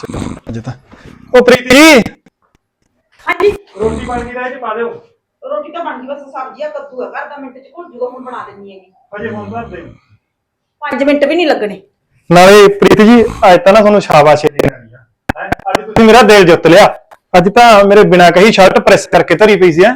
ਚਲੋ ਅੱਜ ਤਾਂ। ਉਹ ਪ੍ਰੀਤੀ! ਹਾਂਜੀ। ਰੋਟੀ ਬਣ ਗਈ ਤਾਂ ਇਹ ਚ ਪਾ ਦਿਓ। ਰੋਟੀ ਤਾਂ ਬਣ ਗਈ ਬਸ ਸਬਜ਼ੀ ਆ ਕੱਦੂ ਆ ਘਰ ਦਾ ਮਿੰਟ ਚ ਘੁਲ ਜੂਗਾ ਹੁਣ ਬਣਾ ਦਿੰਨੀ ਹੈਗੀ। ਅਜੇ ਹੁਣ ਕਰ ਦੇ। 5 ਮਿੰਟ ਵੀ ਨਹੀਂ ਲੱਗਣੇ। ਨਾਲੇ ਪ੍ਰੀਤੀ ਜੀ ਅੱਜ ਤਾਂ ਨਾ ਤੁਹਾਨੂੰ ਸ਼ਾਬਾਸ਼ ਦੇਣ ਵਾਲੀ ਆ। ਹੈਂ? ਅੱਜ ਤੁਸੀਂ ਮੇਰਾ ਦਿਲ ਜਿੱਤ ਲਿਆ। ਅੱਜ ਤਾਂ ਮੇਰੇ ਬਿਨਾ ਕਹੀ ਸ਼ਰਟ ਪ੍ਰੈਸ ਕਰਕੇ ਧਰੀ ਪਈ ਸੀ ਹੈ?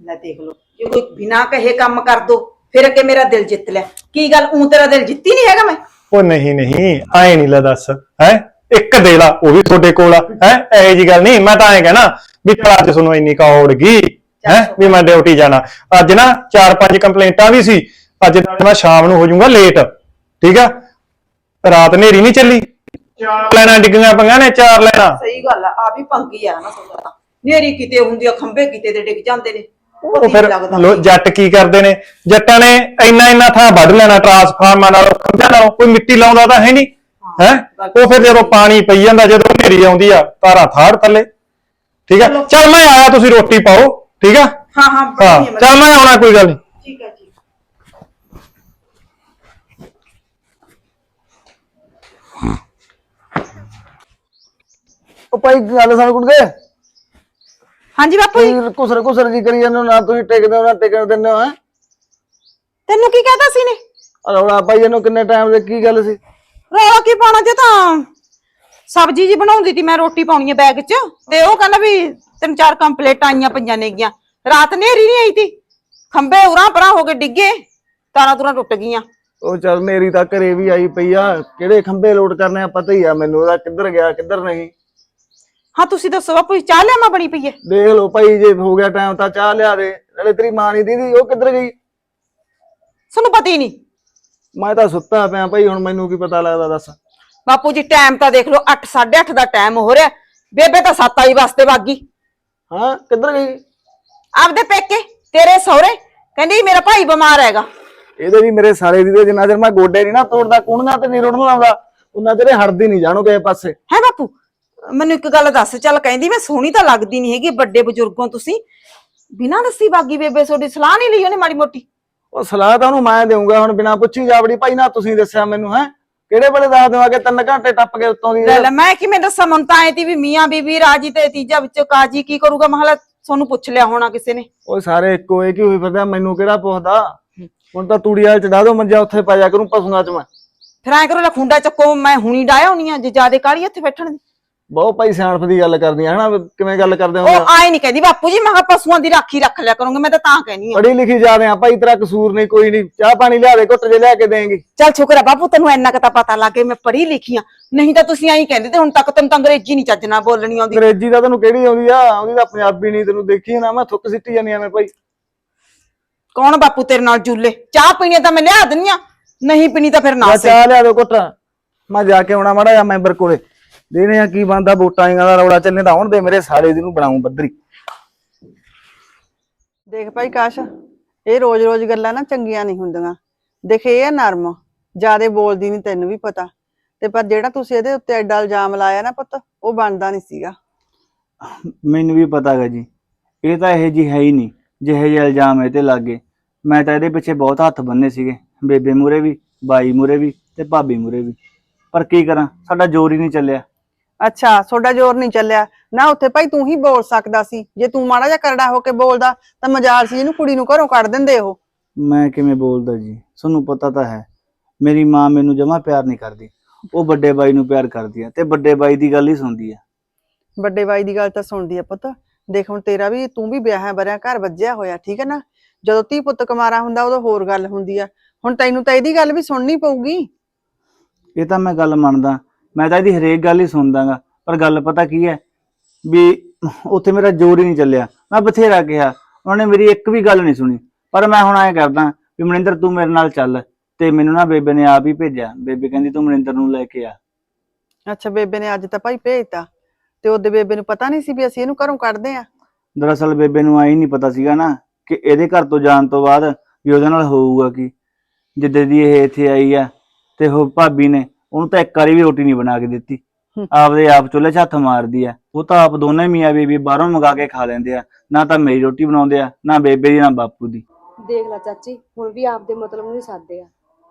ਲੈ ਦੇਖ ਲਓ ਜੇ ਕੋਈ ਬਿਨਾ ਕਹੇ ਕੰਮ ਕਰ ਦੋ ਫਿਰ ਅੱਗੇ ਮੇਰਾ ਦਿਲ ਜਿੱਤ ਲਿਆ। ਕੀ ਗੱਲ ਉਂ ਤੇਰਾ ਦਿਲ ਜਿੱਤੀ ਨਹੀਂ ਹੈਗਾ ਮੈਂ? ਉਹ ਨਹੀਂ ਨਹੀਂ ਐ ਨਹੀਂ ਲੈ ਦੱਸ ਹੈ? ਇੱਕ ਦੇ ਲਾ ਉਹ ਵੀ ਤੁਹਾਡੇ ਕੋਲ ਆ ਹੈ? ਇਹੋ ਜੀ ਗੱਲ ਨਹੀਂ ਮੈਂ ਤਾਂ ਐਂ ਕਹਿਣਾ ਵੀ ਚਲ ਅੱਜ ਤੁਹਾਨੂੰ ਇੰਨੀ ਕਾ ਔੜ ਗਈ ਹੈ? ਵੀ ਮੈਂ ਡਿਊਟੀ ਜਾਣਾ। ਅੱਜ ਨਾ ਚਾਰ ਪੰਜ ਕੰਪਲੇਂਟਾਂ ਵੀ ਸੀ ਅੱਜ ਨਾਲ ਮੈਂ ਸ਼ਾਮ ਨੂੰ ਹੋ ਜਾਊਂਗਾ ਲੇਟ ਠੀਕ ਆ? ਰਾਤ ਨੇਰੀ ਨਹੀਂ ਚੱਲੀ। ਚਾਰ ਲੈਣਾ ਡਿੱਗੀਆਂ ਪੰਗਾਂ ਨੇ ਚਾਰ ਲੈਣਾ। ਸਹੀ ਗੱਲ ਆ ਆ ਵੀ ਪੰਗੀ ਆ ਨਾ ਸੋਦਾ ਤਾਂ। ਨੇਰੀ ਕਿਤੇ ਹੁੰਦੀ ਆ ਖੰਭੇ ਕਿਤੇ ਦੇ ਡਿੱਗ ਜਾਂਦੇ ਨੇ। ਉਹ ਫਿਰ ਲੋ- ਜੱਟ ਕੀ ਕਰਦੇ ਨੇ? ਜੱਟਾਂ ਨੇ ਇੰਨਾ ਇੰਨਾ ਥਾਂ ਵੱਢ ਲੈਣਾ ਟਰਾਂਸਫਾਰਮਰ ਨਾਲੋਂ ਖੰਭਿਆਂ ਨਾਲੋਂ ਕੋਈ ਮਿੱਟੀ ਲਾਉਂਦਾ ਤਾਂ ਹੈ ਨਹੀਂ। ਹੈ? ਉਹ ਫਿਰ ਜਦੋਂ ਪਾਣੀ ਪਈ ਜਾਂਦਾ ਜਦੋਂ ਹਨੇਰੀ ਆਉਂਦੀ ਆ ਤਾਰਾ ਥਾੜ ਥੱਲੇ। ਠੀਕ ਆ? ਚੱਲ। ਮੈਂ ਆਇਆ ਤੁਸੀਂ ਰੋਟੀ ਪਾਓ ਠੀਕ ਆ? ਹਾਂ ਹਾਂ ਹਾਂ ਚੱਲ ਮੈਂ ਆਉਣਾ ਕੋਈ ਗੱਲ ਨਹੀਂ। ਠੀਕ ਹੈ ਜੀ। ਉਹ ਭਾਈ ਗੱਲ ਸਾਨੂੰ ਕੁੜ ਗਏ ਹਾਂਜੀ ਬਾਪੂ ਜੀ। ਕੁਸਰ ਕੁਸਰ ਜੀ ਕਰੀ ਜਾਂਦੇ ਹੋ? ਨਾ ਤੁਸੀਂ ਟਿਕਦੇ ਹੋ ਨਾ ਟਿਕਣ ਦਿੰਦੇ ਹੋ ਹੈ? ਤੈਨੂੰ ਕੀ ਕਹਤਾ ਸੀ ਨੇ? ਰੌਲਾ ਭਾਈ ਇਹਨੂੰ ਕਿੰਨੇ ਟਾਈਮ ਦੇ ਕੀ ਗੱਲ ਸੀ? ਰੌਲਾ ਕੀ ਪਾਉਣਾ ਜੇ ਤਾਂ? ਸਬਜੀ ਜੀ ਬਣਾਉਂਦੀ ਸੀ ਮੈਂ ਰੋਟੀ ਪਾਉਣੀ ਹੈ ਬੈਗ 'ਚ। ਤੇ ਉਹ ਕਹਿੰਦਾ ਵੀ ਤਿੰਨ ਚਾਰ ਕੰਪਲੇਟਾਂ ਆਈਆਂ ਪਈਆਂ ਨੇਗੀਆਂ। ਰਾਤ ਨੇਰੀ ਨਹੀਂ ਆਈ ਤੀ? ਖੰਬੇ ਉਰਾਂ ਪਰਾਂ ਹੋ ਕੇ ਡਿੱਗੇ ਤਾਰਾਂ ਤੁਰਾਂ ਟੁੱਟ ਗਈਆਂ। ਉਹ ਚੱਲ ਮੇਰੀ ਤਾਂ ਘਰੇ ਵੀ ਆਈ ਪਈ ਆ। ਕਿਹੜੇ ਖੰਭੇ ਲੋਡ ਕਰਨੇ ਆ ਪਤਾ ਹੀ ਆ ਮੈਨੂੰ ਉਹਦਾ ਕਿੱਧਰ ਗਿਆ ਕਿੱਧਰ ਨਹੀਂ। ਹਾਂ ਤੁਸੀਂ ਦੱਸੋ ਬਾਪੂ ਚਾਹ ਲਿਆ ਮੈਂ ਬਣੀ ਪਈ ਹੈ ਦੇਖ ਲਓ ਭਾਈ ਜੇ ਹੋ ਗਿਆ ਟਾਈਮ ਤਾਂ ਚਾਹ ਲਿਆ ਦੇ। ਨਾਲੇ ਤੇਰੀ ਮਾਂ ਨਹੀਂ ਦੀਦੀ ਉਹ ਕਿੱਧਰ ਗਈ? ਤੁਹਾਨੂੰ ਪਤਾ ਹੀ ਨਹੀਂ। ਮੈਂ ਤਾਂ ਸੁੱਤਾ ਪਿਆ ਭਾਈ ਹੁਣ ਮੈਨੂੰ ਕੀ ਪਤਾ ਲੱਗਦਾ ਦੱਸ। ਬਾਪੂ ਜੀ ਟਾਈਮ ਤਾਂ ਦੇਖ ਲਓ 8 8:30 ਦਾ ਟਾਈਮ ਹੋ ਰਿਹਾ। ਬੇਬੇ ਤਾਂ 7 ਆਈ ਵਾਸਤੇ ਵਾਗੀ। ਹਾਂ ਕਿੱਧਰ ਗਈ? ਆਪਦੇ ਪੇਕੇ ਤੇਰੇ ਸਹੁਰੇ। ਕਹਿੰਦੀ ਮੇਰਾ ਭਾਈ ਬਿਮਾਰ ਹੈਗਾ। ਇਹਦੇ ਵੀ ਮੇਰੇ ਸਾਲੇ ਦੀ ਦੇ ਜਿੰਨਾ ਚਿਰ ਮੈਂ ਗੋਡੇ ਨਹੀਂ ਨਾ ਤੋੜਦਾ ਕੁਣੀਆਂ ਤੇ ਨਹੀਂ ਰੁੜਨ ਲਾਉਂਦਾ ਉਹਨਾਂ ਤੇਰੇ ਹਟਦੀ ਨਹੀਂ ਜਾਣੋ ਕਿਸੇ ਪਾਸੇ। ਹੈ ਬਾਪੂ ਮੈਨੂੰ ਇੱਕ ਗੱਲ ਦੱਸ ਚੱਲ ਕਹਿੰਦੀ ਮੈਂ ਸੋਹਣੀ ਤਾਂ ਲੱਗਦੀ ਨਹੀਂ ਹੈਗੀ ਵੱਡੇ ਬਜ਼ੁਰਗੋਂ ਤੁਸੀਂ। ਬਿਨਾਂ ਦੱਸੀ ਬਾਗੀ ਬੇਬੇ ਤੁਹਾਡੀ ਸਲਾਹ ਨਹੀਂ ਲਈ ਉਹਨੇ ਮਾੜੀ ਮੋਟੀ? ਉਹ ਸਲਾਹ ਤਾਂ ਉਹਨੂੰ ਮੈਂ ਦੇਊਂਗਾ ਹੁਣ ਬਿਨਾ ਪੁੱਛੀ ਜਾਵੜੀ ਭਾਈ ਨਾ ਤੁਸੀਂ ਦੱਸਿਆ ਮੈਨੂੰ ਹੈ? ਕਿਹੜੇ ਵੇਲੇ ਦੱਸ ਦੇਵਾਂਗੇ ਤਿੰਨ ਘੰਟੇ ਟੱਪ ਕੇ ਉੱਤੋਂ ਦੀ ਲੈ ਲੈ ਮੈਂ ਕਿਵੇਂ ਦੱਸਾਂ ਮਨ ਤਾਂ ਐ ਤੀ ਵੀ ਮੀਆਂ ਬੀਬੀ ਰਾਜੀ ਤੇ ਤੀਜਾ ਵਿੱਚੋਂ ਕਾਜੀ ਕੀ ਕਰੂਗਾ? ਮਹਲਾ ਤੁਹਾਨੂੰ ਪੁੱਛ ਲਿਆ ਹੋਣਾ ਕਿਸੇ ਨੇ। ਉਹ ਸਾਰੇ ਇੱਕੋ ਇੱਕ ਹੀ ਹੋਈ ਫਿਰਦੇ ਮੈਨੂੰ ਕਿਹੜਾ ਪੁੱਛਦਾ? ਹੁਣ ਤਾਂ ਤੂੜੀ ਵਾਲ ਚੜਾ ਦੋ ਮੰਜਾ ਉੱਥੇ ਪਾ ਜਾ ਕਰੂੰ ਪਸ਼ੂਆਂ ਚ ਮੈਂ। ਫਿਰ ਐ ਕਰੋ ਲੈ ਖੁੰਡਾ ਚੱਕੋ ਮੈਂ ਹੁਣੀ ਡਾਇਆ ਹੋਣੀ ਆ ਜੇ ਜਿਆਦੇ ਕਾਲੀ ਇੱਥੇ ਬੈਠਣ ਦੀ। ਬਹੁਤ ਭਾਈ ਸਿਆਣਪ ਦੀ ਗੱਲ ਕਰਦੀ ਆ ਹਨਾ? ਵੀ ਕਿਵੇਂ ਗੱਲ ਕਰਦੇ ਹੋ ਉਹ ਆਏ ਨਹੀਂ ਕਹਿੰਦੀ ਬਾਪੂ ਜੀ ਮੈਂ ਕਿਹਾ ਪਸ਼ੂਆਂ ਦੀ ਰਾਖੀ ਰੱਖ ਲਿਆ ਕਰੂੰਗੀ ਮੈਂ ਤਾਂ ਤਾਂ ਕਹਿਨੀ ਆ ਪੜੀ ਲਿਖੀ ਜਾ ਰਹੇ ਆ ਭਾਈ ਤੇਰਾ ਕਸੂਰ ਨਹੀਂ ਕੋਈ ਨਹੀਂ। ਚਾਹ ਪਾਣੀ ਲਿਆ ਦੇ ਘੁੱਟ ਜੇ ਲਿਆ ਕੇ ਦੇਂਗੀ। ਚੱਲ ਸ਼ੁਕਰ ਹੈ ਬਾਪੂ ਤੈਨੂੰ ਇੰਨਾ ਕੁ ਤਾਂ ਪਤਾ ਲੱਗ ਗਿਆ ਮੈਂ ਪੜ੍ਹੀ ਲਿਖੀ ਆ। ਨਹੀਂ ਤਾਂ ਤੁਸੀਂ ਐਂ ਕਹਿੰਦੇ ਤੇ ਹੁਣ ਤੱਕ ਤੈਨੂੰ ਤਾਂ ਅੰਗਰੇਜ਼ੀ ਨਹੀਂ ਚੱਜ ਨਾਲ ਬੋਲਣੀ ਆਉਂਦੀ। ਅੰਗਰੇਜ਼ੀ ਦਾ ਤੈਨੂੰ ਕਿਹੜੀ ਆਉਂਦੀ ਆ? ਆਉਂਦੀ ਤਾਂ ਪੰਜਾਬੀ ਨਹੀਂ ਤੈਨੂੰ ਦੇਖੀ ਨਾ ਮੈਂ ਥੁੱਕ ਸਿੱਟੀ ਜਾਨੀ ਆ ਮੈਂ ਭਾਈ। ਕੌਣ ਬਾਪੂ ਤੇਰੇ ਨਾਲ ਜੂਲੇ? ਚਾਹ ਪੀਣੀ ਆ ਤਾਂ ਮੈਂ ਲਿਆ ਦਿੰਨੀ ਆ ਨਹੀਂ ਪੀਣੀ ਤਾਂ ਫਿਰ ਨਾ ਸੇ ਚਾਹ ਲਿਆ ਦੋ ਘੁੱਟ। ਮੈਂ ਜਾ ਕੇ ਆਉਣਾ ਮਾੜਾ ਜਿਹਾ ਮੈਂਬਰ ਕੋਲੇ। ਦੇਣੇ ਆ ਕੀ ਬੰਦਾ ਵੋਟਾਂ ਦਾ ਰੌਲਾ ਚੱਲਨੇ ਤਾਂ ਆਉਣ ਦੇ ਮੇਰੇ ਸਾਲੇ ਦੀ ਨੂੰ ਬਣਾਉਂ ਬੱਦਰੀ। ਦੇਖ ਭਾਈ ਕਾਸ਼ ਇਹ ਰੋਜ਼-ਰੋਜ਼ ਗੱਲਾਂ ਨਾ ਚੰਗੀਆਂ ਨਹੀਂ ਹੁੰਦੀਆਂ। ਦੇਖ ਇਹ ਆ ਨਰਮ ਜਿਆਦੇ ਬੋਲਦੀ ਨਹੀਂ ਤੈਨੂੰ ਵੀ ਪਤਾ। ਤੇ ਪਰ ਜਿਹੜਾ ਤੁਸੀਂ ਇਹਦੇ ਉੱਤੇ ਐਡਾ ਇਲਜ਼ਾਮ ਲਾਇਆ ਨਾ ਪੁੱਤ ਉਹ ਬਣਦਾ ਨਹੀਂ ਸੀਗਾ। ਮੈਨੂੰ ਵੀ ਪਤਾ ਗਾ ਜੀ ਇਹ ਤਾਂ ਇਹ ਜੀ ਹੈ ਹੀ ਨਹੀਂ ਜਿਹੇ ਜਿਹੇ ਇਲਜ਼ਾਮ ਇਹ ਤੇ ਲੱਗੇ। ਮੈਂ ਤਾਂ ਇਹਦੇ ਪਿੱਛੇ ਬਹੁਤ ਹੱਥ ਬੰਨੇ ਸੀਗੇ ਬੇਬੇ ਮੂਰੇ ਵੀ ਬਾਈ ਮੂਰੇ ਵੀ ਤੇ ਭਾਬੀ ਮੂਰੇ ਵੀ। ਪਰ ਕੀ ਕਰਾਂ ਸਾਡਾ ਜ਼ੋਰ ਹੀ ਨਹੀਂ ਚੱਲਿਆ। ਅੱਛਾ ਤੁਹਾਡਾ ਜ਼ੋਰ ਨਹੀਂ ਚੱਲਿਆ। ਨਾ ਉੱਥੇ ਭਾਈ ਤੂੰ ਹੀ ਬੋਲ ਸਕਦਾ ਸੀ। ਜੇ ਤੂੰ ਮਾੜਾ ਜਿਹਾ ਕਰੜਾ ਹੋ ਕੇ ਬੋਲਦਾ ਤਾਂ ਮਜਾਲ ਸੀ ਇਹਨੂੰ ਕੁੜੀ ਨੂੰ ਘਰੋਂ ਕੱਢ ਦਿੰਦੇ ਉਹ। ਮੈਂ ਕਿਵੇਂ ਬੋਲਦਾ ਜੀ? ਤੁਹਾਨੂੰ ਪਤਾ ਤਾਂ ਹੈ ਮੇਰੀ ਮਾਂ ਮੈਨੂੰ ਜਮਾ ਪਿਆਰ ਨਹੀਂ ਕਰਦੀ। ਉਹ ਵੱਡੇ ਬਾਈ ਨੂੰ ਪਿਆਰ ਕਰਦੀ ਆ ਤੇ ਵੱਡੇ ਬਾਈ ਦੀ ਗੱਲ ਹੀ ਸੁਣਦੀ ਆ ਵੱਡੇ ਬਾਈ ਦੀ ਗੱਲ ਤਾਂ ਸੁਣਦੀ ਆ ਪੁੱਤ। ਦੇਖ ਹੁਣ ਤੇਰਾ ਵੀ ਤੂੰ ਵੀ ਵਿਆਹਾਂ ਬਰਿਆਂ ਘਰ ਵੱਜਿਆ ਹੋਇਆ ਠੀਕ ਹੈ ਨਾ? ਜਦੋਂ ਧੀ ਪੁੱਤ ਕੁਮਾਰਾ ਹੁੰਦਾ ਉਦੋਂ ਹੋਰ ਗੱਲ ਹੁੰਦੀ ਆ। ਹੁਣ ਤੈਨੂੰ ਤਾਂ ਇਹਦੀ ਗੱਲ ਵੀ ਸੁਣਨੀ ਪਊਗੀ। ਇਹ ਤਾਂ ਮੈਂ ਗੱਲ ਮੰਨਦਾ। ਮੈਂ ਤਾਂ ਇਹਦੀ ਹਰੇਕ ਗੱਲ ਹੀ ਸੁਣਦਾਗਾ ਪਰ ਗੱਲ ਪਤਾ ਕੀ ਹੈ? ਵੀ ਉੱਥੇ ਮੇਰਾ ਜ਼ੋਰ ਹੀ ਨਹੀਂ ਚੱਲਿਆ। ਮੈਂ ਬਥੇਰਾ ਕਿਹਾ ਉਹਨਾਂ ਨੇ ਮੇਰੀ ਇੱਕ ਵੀ ਗੱਲ ਨਹੀਂ ਸੁਣੀ। ਪਰ ਮੈਂ ਹੁਣ ਐਂ ਕਰਦਾ ਵੀ ਮਨਿੰਦਰ ਤੂੰ ਮੇਰੇ ਨਾਲ ਚੱਲ ਤੇ ਮੈਨੂੰ ਨਾ ਬੇਬੇ ਨੇ ਆਪ ਹੀ ਭੇਜਿਆ। ਬੇਬੇ ਕਹਿੰਦੀ ਤੂੰ ਮਨਿੰਦਰ ਨੂੰ ਲੈ ਕੇ ਆ। ਅੱਛਾ ਬੇਬੇ ਨੇ ਅੱਜ ਤਾਂ ਭਾਈ ਭੇਜਤਾ। ਤੇ ਉਹਦੇ ਬੇਬੇ ਨੂੰ ਪਤਾ ਨਹੀਂ ਸੀ ਵੀ ਅਸੀਂ ਇਹਨੂੰ ਘਰੋਂ ਕੱਢਦੇ ਆ? ਦਰਅਸਲ ਬੇਬੇ ਨੂੰ ਆਈ ਨਹੀਂ ਪਤਾ ਸੀਗਾ ਨਾ ਕਿ ਇਹਦੇ ਘਰ ਤੋਂ ਜਾਣ ਤੋਂ ਬਾਅਦ ਵੀ ਉਹਦੇ ਨਾਲ ਹੋਊਗਾ ਕੀ। ਜਿੱਦੇ ਦੀ ਇਹ ਇੱਥੇ ਆਈ ਆ ਤੇ ਉਹ ਭਾਬੀ ਨੇ ਉਹਨੂੰ ਤਾਂ ਇੱਕ ਵਾਰੀ ਵੀ ਰੋਟੀ ਨਹੀਂ ਬਣਾ ਕੇ ਦਿੱਤੀ। ਆਪਦੇ ਆਪ ਚੁੱਲ੍ਹੇ 'ਚ ਹੱਥ ਮਾਰਦੀ ਆ। ਉਹ ਤਾਂ ਆਪ ਦੋਨੇ ਮੀਆਂ ਬੀਬੀ ਬਾਹਰੋਂ ਮੰਗਾ ਕੇ ਖਾ ਲੈਂਦੇ ਆ। ਨਾ ਤਾਂ ਮੇਰੀ ਰੋਟੀ ਬਣਾਉਂਦੇ ਆ ਨਾ ਬੇਬੇ ਦੀ ਨਾ ਬਾਪੂ ਦੀ। ਦੇਖ ਲੈ ਚਾਚੀ ਹੁਣ ਵੀ ਆਪਦੇ ਮਤਲਬ ਨੂੰ ਹੀ ਸਾਦੇ ਆ।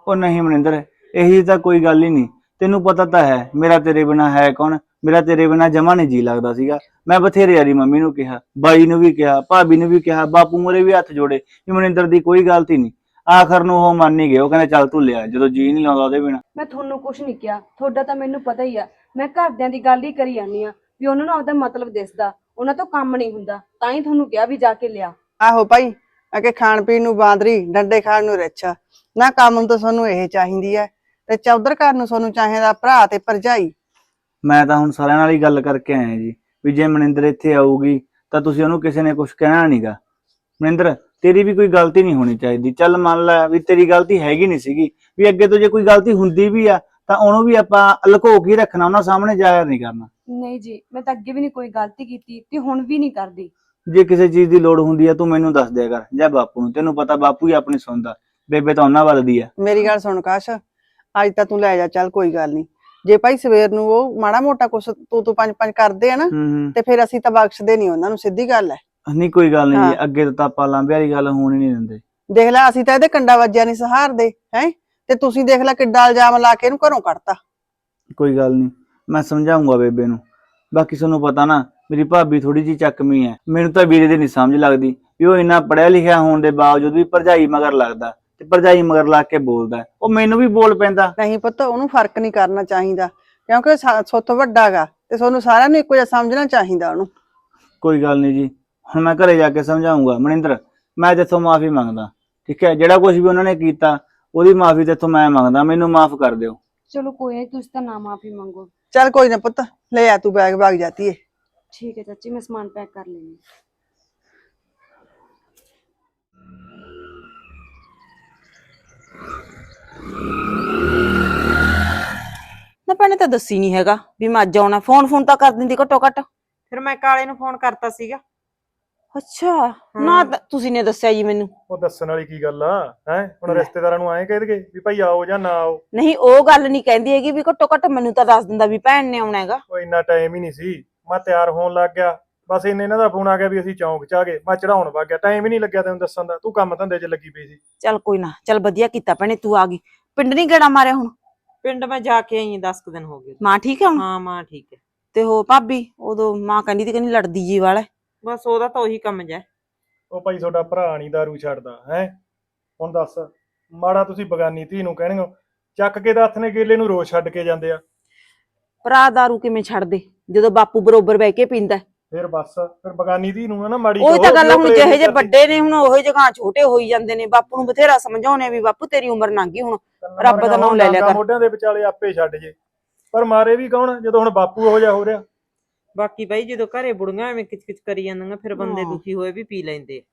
ਉਹ ਨਹੀਂ ਮਨਿੰਦਰ ਇਹੀ ਤਾਂ ਕੋਈ ਗੱਲ ਹੀ ਨਹੀਂ। ਤੈਨੂੰ ਪਤਾ ਤਾਂ ਹੈ ਮੇਰਾ ਤੇਰੇ ਬਿਨਾ ਹੈ ਕੌਣ? ਮੇਰਾ ਤੇਰੇ ਬਿਨਾ ਜਮਾ ਨਹੀਂ ਜੀ ਲੱਗਦਾ ਸੀਗਾ। ਮੈਂ ਬਥੇਰੇ ਯਾਰੀ ਮੰਮੀ ਨੂੰ ਕਿਹਾ ਬਾਈ ਨੂੰ ਵੀ ਕਿਹਾ ਭਾਬੀ ਨੂੰ ਵੀ ਕਿਹਾ ਬਾਪੂ ਮੂਹਰੇ ਵੀ ਹੱਥ ਜੋੜੇ ਵੀ ਮਨਿੰਦਰ ਦੀ ਕੋਈ ਗਲਤੀ ਨਹੀਂ। ਆਖਰ ਨੂੰ ਉਹ ਮੰਨ ਹੀ ਗਏ ਉਹ ਕਹਿੰਦੇ ਚੱਲ ਤੂੰ ਲਿਆ ਜਦੋਂ ਜੀ ਨਹੀਂ ਲਾਉਂਦਾ ਉਹਦੇ ਬਿਨਾ। ਮੈਂ ਤੁਹਾਨੂੰ ਕੁਝ ਨਹੀਂ ਕਿਹਾ ਤੁਹਾਡਾ ਤਾਂ ਮੈਨੂੰ ਪਤਾ ਹੀ ਆ ਮੈਂ ਘਰਦਿਆਂ ਦੀ ਗੱਲ ਹੀ ਕਰੀ ਜਾਂਦੀ ਆ ਵੀ ਉਹਨਾਂ ਨੂੰ ਆਪਦਾ ਮਤਲਬ ਦਿਸਦਾ ਉਹਨਾਂ ਤੋਂ ਕੰਮ ਨਹੀਂ ਹੁੰਦਾ ਤਾਂ ਹੀ ਤੁਹਾਨੂੰ ਕਿਹਾ ਵੀ ਜਾ ਕੇ ਲਿਆ। ਆਹੋ ਭਾਈ ਅਕੇ ਖਾਣ ਪੀਣ ਨੂੰ ਬਾਂਦਰੀ ਡੰਡੇ ਖਾਣ ਨੂੰ ਰੱਛਾ ਨਾ ਕੰਮ ਨੂੰ ਤਾਂ ਤੁਹਾਨੂੰ ਇਹ ਚਾਹੀਦੀ ਹੈ ਤੇ ਚੌਧਰ ਘਰ ਨੂੰ ਤੁਹਾਨੂੰ ਚਾਹੀਦਾ ਭਰਾ ਤੇ ਭਰਜਾਈ। ਮੈਂ ਤਾਂ ਹੁਣ ਸਾਰਿਆਂ ਨਾਲ ਹੀ ਗੱਲ ਕਰਕੇ ਆਇਆ ਜੀ ਵੀ ਜੇ ਮਨਿੰਦਰ ਇੱਥੇ ਆਊਗੀ ਤਾਂ ਤੁਸੀਂ ਉਹਨੂੰ ਕਿਸੇ ਨੇ ਕੁਝ ਕਹਿਣਾ ਨਹੀਂਗਾ ਮਨਿੰਦਰ ਤੇਰੀ ਵੀ ਕੋਈ ਗਲਤੀ ਨਹੀਂ ਹੋਣੀ ਚਾਹੀਦੀ। ਚੱਲ ਮੰਨ ਲੈ ਵੀ ਤੇਰੀ ਗਲਤੀ ਹੈਗੀ ਨਹੀਂ ਸੀਗੀ ਵੀ ਅੱਗੇ ਤੋਂ ਜੇ ਕੋਈ ਗਲਤੀ ਹੁੰਦੀ ਵੀ ਆ ਤਾਂ ਉਹਨੂੰ ਵੀ ਆਪਾਂ ਲੁਕੋ ਕੇ ਹੀ ਰੱਖਣਾ ਉਹਨਾਂ ਸਾਹਮਣੇ ਜ਼ਾਹਿਰ ਨਹੀਂ ਕਰਨਾ। ਨਹੀਂ ਜੀ ਮੈਂ ਤਾਂ ਅੱਗੇ ਵੀ ਨਹੀਂ ਕੋਈ ਗਲਤੀ ਕੀਤੀ ਤੇ ਹੁਣ ਵੀ ਨਹੀਂ ਕਰਦੀ। ਜੇ ਕਿਸੇ ਚੀਜ਼ ਦੀ ਲੋੜ ਹੁੰਦੀ ਆ ਤੂੰ ਮੈਨੂੰ ਦੱਸ ਦਿਆ ਕਰ ਜਾਂ ਬਾਪੂ ਨੂੰ। ਤੈਨੂੰ ਪਤਾ ਬਾਪੂ ਹੀ ਆਪਣੀ ਸੁਣਦਾ ਬੇਬੇ ਤਾਂ ਉਹਨਾਂ ਵੱਲਦੀ ਆ। ਮੇਰੀ ਗੱਲ ਸੁਣ ਕਾਸ਼ ਅੱਜ ਤਾਂ ਤੂੰ ਲੈ ਜਾ ਚੱਲ ਕੋਈ ਗੱਲ ਨਹੀਂ। ਜੇ ਭਾਈ ਸਵੇਰ ਨੂੰ ਉਹ ਮਾੜਾ ਮੋਟਾ ਕੁਛ ਤੂੰ ਤੂੰ ਪੰਜ ਪੰਜ ਕਰਦੇ ਆ ਨਾ ਹੂੰ ਹੂੰ। ਤੇ ਫਿਰ ਅਸੀਂ ਤਾਂ ਬਖਸ਼ਦੇ ਨਹੀਂ ਉਹਨਾਂ ਨੂੰ ਸਿੱਧੀ ਗੱਲ ਹੈ। ਨਹੀਂ ਕੋਈ ਗੱਲ ਨਹੀਂ ਜੀ। ਅੱਗੇ ਤੋਂ ਤਾਂ ਆਪਾਂ ਲਾਂਬੇ ਵਾਲੀ ਗੱਲ ਹੋਣ ਹੀ ਨਹੀਂ ਦਿੰਦੇ। ਦੇਖ ਲੈ ਅਸੀਂ ਤਾਂ ਇਹਦੇ ਕੰਡਾ ਵੱਜਿਆ ਨਹੀਂ ਸਹਾਰਦੇ ਹੈ? ਤੇ ਤੁਸੀਂ ਦੇਖ ਲੈ ਕਿੱਡਾ ਇਲਜ਼ਾਮ ਲਾ ਕੇ ਇਹਨੂੰ ਘਰੋਂ ਕੱਢਤਾ। ਕੋਈ ਗੱਲ ਨਹੀਂ ਮੈਂ ਸਮਝਾਉਂਗਾ ਬੇਬੇ ਨੂੰ। ਬਾਕੀ ਤੁਹਾਨੂੰ ਪਤਾ ਨਾ ਮੇਰੀ ਭਾਬੀ ਥੋੜੀ ਜੀ ਚੱਕਮੀ ਹੈ। ਮੈਨੂੰ ਤਾਂ ਵੀਰੇ ਦੀ ਨਹੀਂ ਸਮਝ ਲੱਗਦੀ ਵੀ ਉਹ ਇੰਨਾ ਪੜਿਆ ਲਿਖਿਆ ਹੋਣ ਦੇ ਬਾਵਜੂਦ ਵੀ ਭਰਜਾਈ ਮਗਰ ਲੱਗਦਾ ਤੇ ਭਰਜਾਈ ਮਗਰ ਲੱਗ ਕੇ ਬੋਲਦਾ। ਉਹ ਮੈਨੂੰ ਵੀ ਬੋਲ ਪੈਂਦਾ। ਨਹੀਂ ਪੁੱਤ ਉਹਨੂੰ ਫ਼ਰਕ ਨਹੀਂ ਕਰਨਾ ਚਾਹੀਦਾ ਕਿਉਂਕਿ ਉਹ ਸਾ- ਸੋਥੋਂ ਵੱਡਾ ਗਾ ਤੇ ਤੁਹਾਨੂੰ ਸਾਰਿਆਂ ਨੂੰ ਇੱਕੋ ਜਿਹਾ ਸਮਝਣਾ ਚਾਹੀਦਾ ਉਹਨੂੰ। ਕੋਈ ਗੱਲ ਨਹੀਂ ਜੀ ਹੁਣ ਮੈਂ ਘਰੇ ਜਾ ਕੇ ਸਮਝਾਉਂਗਾ। ਮਨਿੰਦਰ ਮੈਂ ਤੇਥੋਂ ਮਾਫੀ ਮੰਗਦਾ। ਠੀਕ ਹੈ? ਜਿਹੜਾ ਕੁਝ ਵੀ ਉਹਨਾਂ ਨੇ ਕੀਤਾ ਉਹਦੀ ਮਾਫੀ ਤੇਥੋਂ ਮੈਂ ਮੰਗਦਾ। ਮੈਨੂੰ ਮਾਫ ਕਰ ਦਿਓ। ਚਲੋ ਕੋਈ ਨਹੀਂ ਤੁਸੀਂ ਤਾਂ ਨਾ ਮਾਫੀ ਮੰਗੋ। ਚੱਲ ਕੋਈ ਨਾ ਪੁੱਤ ਲੈ ਆ ਤੂੰ ਬੈਗ ਭਾਗ ਜਾਤੀ ਏ ਠੀਕ ਹੈ ਚਾਚੀ ਮੈਂ ਸਮਾਨ ਪੈਕ ਕਰ ਲੈਂਦੀ ਹਾਂ। ਨਾ ਭੈਣੇ ਤਾਂ ਦੱਸੀ ਨਹੀਂ ਹੈਗਾ ਵੀ ਮੈਂ ਅੱਜ ਆਉਣਾ। ਫੋਨ ਫੋਨ ਤਾਂ ਕਰ ਦਿੰਦੀ ਘੱਟੋ ਘੱਟ ਫਿਰ ਮੈਂ ਕਾਲੇ ਨੂੰ ਫੋਨ ਕਰਤਾ ਸੀਗਾ। ਅੱਛਾ। ਨਾ ਤਾਂ ਤੁਸੀਂ ਨੇ ਦੱਸਿਆ ਜੀ ਮੈਨੂੰ। ਉਹ ਦੱਸਣ ਵਾਲੀ ਕੀ ਗੱਲ ਆ ਹੈ? ਹੁਣ ਰਿਸ਼ਤੇਦਾਰਾਂ ਨੂੰ ਐਂ ਕਹਿ ਦਗੇ ਵੀ ਭਾਈ ਆਓ ਜਾਂ ਨਾ ਆਓ। ਨਹੀਂ ਉਹ ਗੱਲ ਨਹੀਂ ਕਹਿੰਦੀ ਹੈਗੀ ਵੀ ਘੱਟੋ ਘੱਟ ਮੈਨੂੰ ਤਾਂ ਦੱਸ ਦਿੰਦਾ ਵੀ ਭੈਣ ਨੇ ਆਉਣਾ ਹੈਗਾ। ਉਹ ਇੰਨਾ ਟਾਈਮ ਹੀ ਨਹੀਂ ਸੀ। ਮੈਂ ਤਿਆਰ ਹੋਣ ਲੱਗ ਗਿਆ। ਬਸ ਇੰਨੇ ਇਹਨਾਂ ਦਾ ਫੋਨ ਆ ਗਿਆ ਵੀ ਅਸੀਂ ਚੌਂਕ ਚ ਆ ਗਏ। ਮੈਂ ਚੜਾਉਣ ਵਗ ਗਿਆ। ਟਾਈਮ ਹੀ ਨਹੀਂ ਲੱਗਿਆ ਤੈਨੂੰ ਦੱਸਣ ਦਾ। ਤੂੰ ਕੰਮ ਧੰਦੇ 'ਚ ਲੱਗੀ ਪਈ ਸੀ। ਚੱਲ ਕੋਈ ਨਾ ਚੱਲ ਵਧੀਆ ਕੀਤਾ ਭੈਣੇ ਤੂੰ ਆ ਗਈ। ਪਿੰਡ ਨਹੀਂ ਗੇੜਾ ਮਾਰਿਆ ਹੁਣ? ਪਿੰਡ ਮੈਂ ਜਾ ਕੇ ਆਈ 10 ਕੁ ਦਿਨ ਹੋ ਗਏ। ਮਾਂ ਠੀਕ ਹੈ ਹੁਣ? ਹਾਂ ਮਾਂ ਠੀਕ ਹੈ। ਤੇ ਹੋ ਭਾਬੀ ਉਦੋਂ ਮਾਂ ਕਹਿੰਦੀ ਤੀ ਕਹਿੰਦੀ ਲੜਦੀ ਜੀ ਵਾਲਾ ਬਸ ਉਹਦਾ ਤਾਂ ਉਹੀ ਕੰਮ ਜੈ ਉਹ ਭਾਈ ਤੁਹਾਡਾ ਭਰਾ ਨਹੀਂ ਦਾਰੂ ਛੱਡਦਾ ਹੈ? ਹੁਣ ਦੱਸ ਮਾੜਾ ਤੁਸੀਂ ਬਗਾਨੀ ਧੀ ਨੂੰ ਕਹਿਣਗੇ ਚੱਕ ਕੇ ਤਾਂ ਹੱਥ ਨੇ ਗੇਲੇ ਨੂੰ ਰੋਜ਼ ਛੱਡ ਕੇ ਜਾਂਦੇ ਆ। ਭਰਾ ਦਾਰੂ ਕਿਵੇਂ ਛੱਡਦੇ ਜਦੋਂ ਬਾਪੂ ਬਰੋਬਰ ਬਹਿ ਕੇ ਪੀਂਦਾ ਫਿਰ ਬਸ ਫਿਰ ਬਗਾਨੀ ਧੀ ਨੂੰ ਨਾ ਮਾੜੀ ਉਹੀ ਤਾਂ ਗੱਲ ਹੁਣ ਜਿਹੇ ਜੇ। ਵੱਡੇ ਨੇ ਹੁਣ ਉਹੀ ਜਗ੍ਹਾ ਛੋਟੇ ਹੋਈ ਜਾਂਦੇ ਨੇ। ਬਾਪੂ ਨੂੰ ਬਥੇਰਾ ਸਮਝਾਉਣੇ ਵੀ ਬਾਪੂ ਤੇਰੀ ਉਮਰ ਲੰਘ ਹੁਣ ਰੱਬ ਦਾ ਨਾਮ ਲੈ ਲਿਆ ਕਰ। ਮੋਢਿਆਂ ਦੇ ਵਿਚਾਲੇ ਆਪੇ ਛੱਡ ਜੇ। ਪਰ ਮਾਰੇ ਵੀ ਕੌਣ ਜਦੋਂ ਹੁਣ ਬਾਪੂ ਹੋ ਜਾ ਹੋ ਰਿਹਾ? ਬਾਕੀ ਬਾਈ ਜਦੋਂ ਘਰੇ ਬੁੜੀਆਂ ਐਵੇਂ ਕਿਚ-ਕਿਚ ਕਰੀ ਜਾਂਦੀਆਂ ਫਿਰ ਬੰਦੇ। ਦੁਖੀ ਹੋਏ ਵੀ ਪੀ ਲੈਂਦੇ ਆ।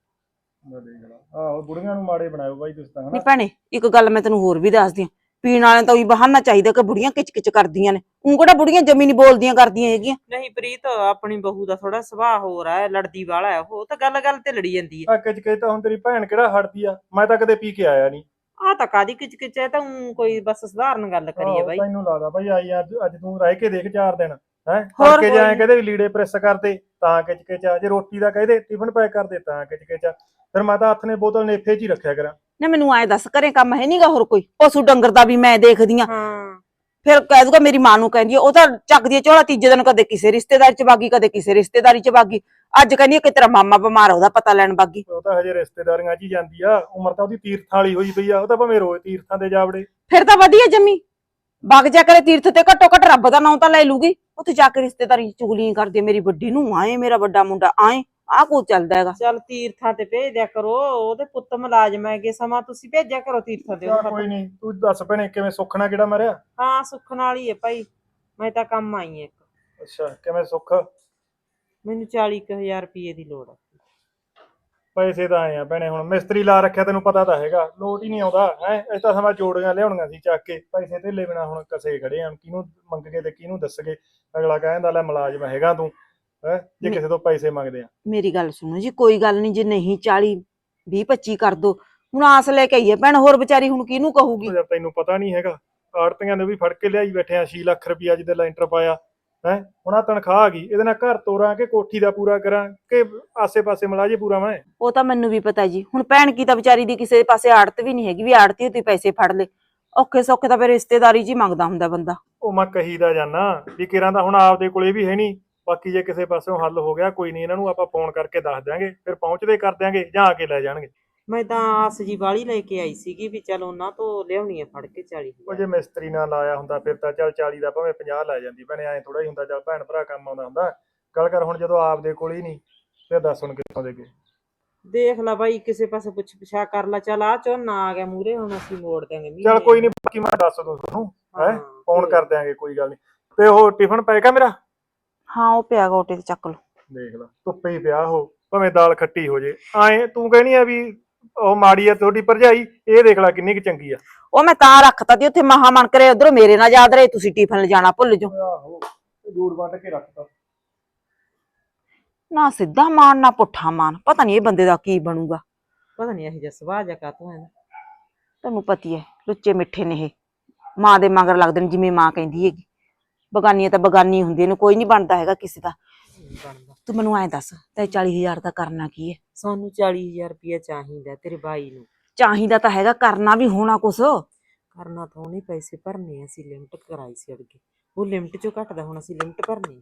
ਆਹੋ ਬੁੜੀਆਂ ਨੂੰ ਮਾੜੇ ਬਣਾਇਓ ਬਾਈ ਤੁਸੀਂ ਤਾਂ ਨਹੀਂ ਹਨਾ ਭੈਣੇ ਇੱਕ ਗੱਲ ਮੈਂ ਤੈਨੂੰ ਹੋਰ ਵੀ ਦੱਸਦੀ ਆਂ ਪੀਣ ਵਾਲਿਆਂ ਤਾਂ ਉਹੀ ਬਹਾਨਾ ਚਾਹੀਦਾ ਕਿ ਬੁੜੀਆਂ ਕਿਚ-ਕਿਚ ਕਰਦੀਆਂ ਨੇ। ਉਹ ਕਿਹੜਾ ਬੁੜੀਆਂ ਜਮੀ ਨਹੀਂ ਬੋਲਦੀਆਂ ਕਰਦੀਆਂ ਹੈਗੀਆਂ। ਨਹੀਂ ਪ੍ਰੀਤ ਆਪਣੀ ਬਹੂ ਦਾ ਥੋੜਾ ਸੁਭਾਅ ਹੋਰ ਹੈ ਲੜਦੀ ਵਾਲਾ ਹੈ ਉਹ ਤਾਂ ਗੱਲ-ਗੱਲ ਤੇ ਲੜੀ ਜਾਂਦੀ ਹੈ ਆ। ਕਿਚ ਕਿਚ ਤਾਂ ਹੁਣ ਤੇਰੀ ਭੈਣ ਕਿਹੜਾ ਹਟਦੀ ਆ? ਮੈਂ ਤਾਂ ਕਦੇ ਪੀ ਕੇ ਆਇਆ ਨਹੀਂ। ਆਹ ਤਾਂ ਕਾਦੀ ਕਿਚ-ਕਿਚ ਹੈ ਤਾਂ ਊਂ ਕੋਈ ਬਸ ਸਧਾਰਨ ਗੱਲ ਕਰੀਏ ਬਾਈ। ਤੈਨੂੰ ਲੱਗਦਾ ਬਾਈ ਆਈ ਅੱਜ ਅੱਜ ਤੂੰ ਰਹਿ ਕੇ ਦੇਖ ਚਾਰ ਦਿਨ। ਹੈ? ਹੋਰ ਕੋਈ ਜਾਏ ਕਹਦੇ ਵੀ ਲੀੜੇ ਪ੍ਰੈਸ ਕਰਦੇ ਤਾਂ ਕਿਚ ਕਿਚ ਆ ਜੇ ਰੋਟੀ ਦਾ ਕਹਦੇ ਟਿਫਨ ਪੈਕ ਕਰਦੇ ਤਾਂ ਕਿਚ ਕਿਚ ਆ ਫਿਰ ਮੈਂ ਤਾਂ ਹੱਥ ਨੇ ਬੋਤਲ ਨੇਫੇ 'ਚ ਹੀ ਰੱਖਿਆ ਕਰਾਂ। ਨਾ ਮੈਨੂੰ ਐ ਦੱਸ ਘਰੇ ਕੰਮ ਹੈ ਨਹੀਂਗਾ ਹੋਰ ਕੋਈ? ਪਸ਼ੂ ਡੰਗਰ ਦਾ ਵੀ ਮੈਂ ਦੇਖਦੀ ਆਂ। ਹਾਂ। ਫਿਰ ਕਹਿ ਦੂਗਾ ਮੇਰੀ ਮਾਂ ਨੂੰ ਕਹਿੰਦੀ ਉਹ ਤਾਂ ਚੱਕਦੀ ਆ ਝੋਲਾ ਤੀਜੇ ਦਿਨ ਕਦੇ ਕਿਸੇ ਰਿਸ਼ਤੇਦਾਰੀ ਚ ਬਾਗੀ ਕਦੇ ਕਿਸੇ ਰਿਸ਼ਤੇਦਾਰੀ ਚ ਬਾਗੀ ਅੱਜ ਕਹਿੰਦੀ ਕਿ ਤੇਰਾ ਮਾਮਾ ਬਿਮਾਰ ਆ ਉਹਦਾ ਪਤਾ ਲੈਣ ਬਾਗੀ ਉਹ ਤਾਂ ਹਜੇ ਰਿਸ਼ਤੇਦਾਰੀਆਂ 'ਚ ਹੀ ਜਾਂਦੀ ਆ ਉਮਰ ਤਾਂ ਉਹਦੀ ਤੀਰਥਾਂ ਵਾਲੀ ਹੋਈ ਪਈ ਆ ਉਹ ਤਾਂ ਭਾਵੇਂ ਰੋਜ਼ ਤੀਰਥਾਂ ਤੇ ਜਾਵੜੇ। ਫਿਰ ਤਾਂ ਵਧੀਆ ਜੰਮੀ। ਬਾਗ ਜਾ ਕਰੇ ਤੀਰਥ ਤੇ ਘੱਟੋ ਘੱਟ ਰੱਬ ਦਾ ਨਾਮ ਤਾਂ ਲੈ ਲੂਗੀ। ਉੱਥੇ ਜਾ ਕੇ ਰਿਸ਼ਤੇਦਾਰੀ ਚ ਚੁਗਲੀਆਂ ਕਰਦੀ ਮੇਰੀ ਵੱਡੀ ਨੂੰ ਆਏ ਮੇਰਾ ਵੱਡਾ ਮੁੰਡਾ ਆਏ ਆਹ ਕੁਝ ਚੱਲਦਾ ਹੈਗਾ। ਚੱਲ ਤੀਰਥਾਂ ਤੇ ਭੇਜ ਦਿਆ ਕਰੋ ਉਹਦੇ ਪੁੱਤ ਮੁਲਾਜ਼ਮ ਹੈਗੇ ਸਮਾਂ ਤੁਸੀਂ ਭੇਜਿਆ ਕਰੋ ਤੀਰਥਾਂ ਤੇ ਉਹਨੂੰ ਕੋਈ ਨਹੀਂ ਤੂੰ ਦੱਸ ਭੈਣੇ ਕਿਵੇਂ ਸੁੱਖਣਾ ਕਿਹੜਾ ਮਰਿਆ? ਹਾਂ ਸੁੱਖ ਨਾਲ ਹੀ ਹੈ ਭਾਈ ਮੈਂ ਤਾਂ ਕੰਮ ਆਈ ਹਾਂ ਇੱਕ। ਅੱਛਾ ਕਿਵੇਂ ਸੁੱਖ? ਮੈਨੂੰ 40000 ਰੁਪਏ ਦੀ ਲੋੜ ਹੈ ਪੈਸੇ ਤਾਂ ਆਏ ਆ ਭੈਣੇ ਹੁਣ ਮਿਸਤਰੀ ਲਾ ਰੱਖਿਆ ਤੈਨੂੰ ਪਤਾ ਤਾਂ ਹੈਗਾ ਲੋਟ ਹੀ ਨਹੀਂ ਆਉਂਦਾ ਹੈ ਇਸ ਤਾਂ ਸਮਾਂ ਜੋੜੀਆਂ ਲਿਆਉਣੀਆਂ ਸੀ ਚੱਕ ਕੇ ਪੈਸੇ ਧੇਲੇ ਬਿਨਾ ਹੁਣ ਕਸੇ ਖੜੇ ਆ ਕਿਹਨੂੰ ਮੰਗ ਕੇ ਤੇ ਕਿਹਨੂੰ ਦੱਸਗੇ ਅਗਲਾ ਕਹਿੰਦਾ ਲੈ ਮੁਲਾਜ਼ਮ ਹੈਗਾ ਤੂੰ ਹੈ ਜੇ ਕਿਸੇ ਤੋਂ ਪੈਸੇ ਮੰਗਦੇ ਆ। ਮੇਰੀ ਗੱਲ ਸੁਣੋ ਜੀ ਕੋਈ ਗੱਲ ਨਹੀਂ ਜੇ ਨਹੀਂ 40 20 25 ਕਰ ਦੋ ਹੁਣ ਆਸ ਲੈ ਕੇ ਆਈਏ ਭੈਣ ਹੋਰ ਵਿਚਾਰੀ ਹੁਣ ਕਿਹਨੂੰ ਕਹੂਗੀ? ਤੈਨੂੰ ਪਤਾ ਨਹੀਂ ਹੈਗਾ ਆੜਤੀਆਂ ਦੇ ਵੀ ਫੜ ਕੇ ਲਿਆਈ ਬੈਠੇ ਆ 6 ਲੱਖ ਰੁਪਇਆ ਜਿਹਦੇ ਲੈਂਟਰ ਪਾਇਆ। ਹੈ? ਹੁਣ ਆ ਤਨਖਾਹ ਆ ਗਈ ਇਹਦੇ ਨਾਲ ਘਰ ਤੋਰਾਂ ਕਿ ਕੋਠੀ ਦਾ ਪੂਰਾ ਕਰਾਂ ਕਿ ਆਸੇ-ਪਾਸੇ ਮਲਾਜੇ ਪੂਰਾ ਮੈਂ ਉਹ ਤਾਂ ਮੈਨੂੰ ਵੀ ਪਤਾ ਜੀ। ਹੁਣ ਭੈਣ ਕੀ ਤਾਂ ਵਿਚਾਰੀ ਦੀ ਕਿਸੇ ਪਾਸੇ ਆੜਤ ਵੀ ਨਹੀਂ ਹੈਗੀ ਵੀ ਆੜਤੀ ਤੇ ਪੈਸੇ ਫੜ ਲੇ ਔਖੇ ਸੌਖੇ ਤਾਂ ਫਿਰ ਰਿਸ਼ਤੇਦਾਰੀ ਹੀ ਮੰਗਦਾ ਹੁੰਦਾ ਬੰਦਾ। ਉਹ ਮੈਂ ਕਹੀਦਾ ਜਾਨਾ ਵੀ ਕਿਰਾਂ ਦਾ ਹੁਣ ਆਪਦੇ ਕੋਲੇ ਵੀ ਹੈ ਨਹੀਂ ਬਾਕੀ ਜੇ ਕਿਸੇ ਪਾਸਿਓਂ ਹੱਲ ਹੋ ਗਿਆ ਕੋਈ ਨਹੀਂ ਇਹਨਾਂ ਨੂੰ ਆਪਾਂ ਫੋਨ ਕਰਕੇ ਦੱਸ ਦਿਆਂਗੇ ਫਿਰ ਪਹੁੰਚਦੇ ਕਰ ਦਿਆਂਗੇ ਜਾਂ ਆ ਕੇ ਲੈ ਜਾਣਗੇ। ਮੈਂ ਤਾਂ ਆਸ ਜੀ ਵਾਲੀ ਲੈ ਕੇ ਆਈ ਸੀਗੀ ਵੀ ਚਲ ਉਹਨਾਂ ਤੋਂ ਲਿਆਉਣੀ ਆ ਫੜ ਕੇ 40 ਉਹ ਜੇ ਮਿਸਤਰੀ ਨਾਲ ਲਾਇਆ ਹੁੰਦਾ ਫਿਰ ਤਾਂ ਚੱਲ 40 ਦਾ ਭਾਵੇਂ 50 ਲੈ ਜਾਂਦੀ ਭੈਣੇ ਐ ਥੋੜਾ ਹੀ ਹੁੰਦਾ ਚੱਲ ਭੈਣ ਭਰਾ ਕੰਮ ਆਉਂਦਾ ਹੁੰਦਾ। ਗੱਲ ਕਰ ਹੁਣ ਜਦੋਂ ਆਪਦੇ ਕੋਲ ਹੀ ਨਹੀਂ ਫਿਰ ਦੱਸ ਹੁਣ ਕਿੱਥੋਂ ਦੇ ਗਏ ਦੇਖ ਲੈ ਬਾਈ ਕਿਸੇ ਪਾਸੇ ਪੁੱਛ ਪਿਛਾ ਕਰ ਲੈ ਚਲ ਆ ਝੋਨਾ ਆ ਗਿਆ ਮੂਰੇ ਹੁਣ ਅਸੀਂ ਮੋੜ ਦਿਆਂਗੇ ਚੱਲ ਮਹੀਨੇ ਕੋਈ ਨਹੀਂ ਬਾਕੀ ਮੈਂ ਦੱਸ ਦੂੰ ਤੁਹਾਨੂੰ ਹੈ? ਫੋਨ ਕਰ ਦਿਆਂਗੇ ਕੋਈ ਗੱਲ ਨਹੀਂ। ਤੇ ਉਹ ਟਿਫਨ ਪੈਗਾ ਮੇਰਾ? ਹਾਂ ਉਹ ਪਿਆ ਗੋਟੇ ਤੇ ਚੱਕ ਲਓ। ਦੇਖ ਲੈ ਧੁੱਪੇ ਹੀ ਪਿਆ ਹੋ ਭਾਵੇਂ ਦਾਲ ਖੱਟੀ ਹੋ ਜੇ। ਐਂ ਤੂੰ ਕਹਿਣੀ ਆ ਵੀ ਉਹ ਮਾੜੀ ਆ ਤੁਹਾਡੀ ਭਰਜਾਈ ਇਹ ਦੇਖ ਲੈ ਕਿੰਨੀ ਕੁ ਚੰਗੀ ਆ। ਉਹ ਮੈਂ ਤਾਂ ਰੱਖਤਾ ਤੀ ਉੱਥੇ ਮਹਾ ਮਨ ਕਰੇ ਉਧਰੋਂ ਮੇਰੇ ਨਾਲ ਯਾਦ ਰਹੇ ਤੁਸੀਂ ਟਿਫਨ ਲਿਜਾਣਾ ਭੁੱਲ ਜਾਓ। ਆਹੋ ਜੂੜ ਵੱਟ ਕੇ ਰੱਖਤਾ। ਨਾ ਸਿੱਧਾ ਮਾਨ ਨਾ ਪੁੱਠਾ ਮਾਨ ਪਤਾ ਨਹੀਂ ਇਹ ਬੰਦੇ ਦਾ ਕੀ ਬਣੂਗਾ। ਪਤਾ ਨਹੀਂ ਇਹ ਜਿਹਾ ਸੁਭਾਅ ਜਾ ਕਾਤੋਂ ਹੈ ਤੁਹਾਨੂੰ ਪਤੀ ਹੈ ਲੁੱਚੇ ਮਿੱਠੇ ਨੇ ਇਹ। ਮਾਂ ਦੇ ਮਗਰ ਲੱਗਦੇ ਨੇ ਜਿਵੇਂ ਮਾਂ ਕਹਿੰਦੀ ਹੈਗੀ। ਬਗਾਨੀਆਂ ਤਾਂ ਬਗਾਨੀ ਹੁੰਦੀ ਇਹਨੂੰ ਕੋਈ ਨਹੀਂ ਬਣਦਾ ਹੈਗਾ ਕਿਸੇ ਦਾ। ਬਣਦਾ। ਤੂੰ ਮੈਨੂੰ ਐਂ ਦੱਸ ਤੇ 40000 ਦਾ ਕਰਨਾ ਕੀ ਹੈ ਸਾਨੂੰ 40000 ਰੁਪਇਆ ਚਾਹੀਦਾ ਤੇਰੇ ਬਾਈ ਨੂੰ। ਚਾਹੀਦਾ ਤਾਂ ਹੈਗਾ ਕਰਨਾ ਵੀ ਹੋਣਾ ਕੁਛ। ਕਰਨਾ ਤਾਂ ਉਹਨੇ ਪੈਸੇ ਭਰਨੇ ਆ, ਅਸੀਂ ਲਿਮਟ ਕਰਾਈ ਸੀ ਅੱਗੇ। ਉਹ ਲਿਮਟ ਚੋਂ ਘਟਦਾ ਹੁਣ ਅਸੀਂ ਲਿਮਟ ਭਰਨੀ।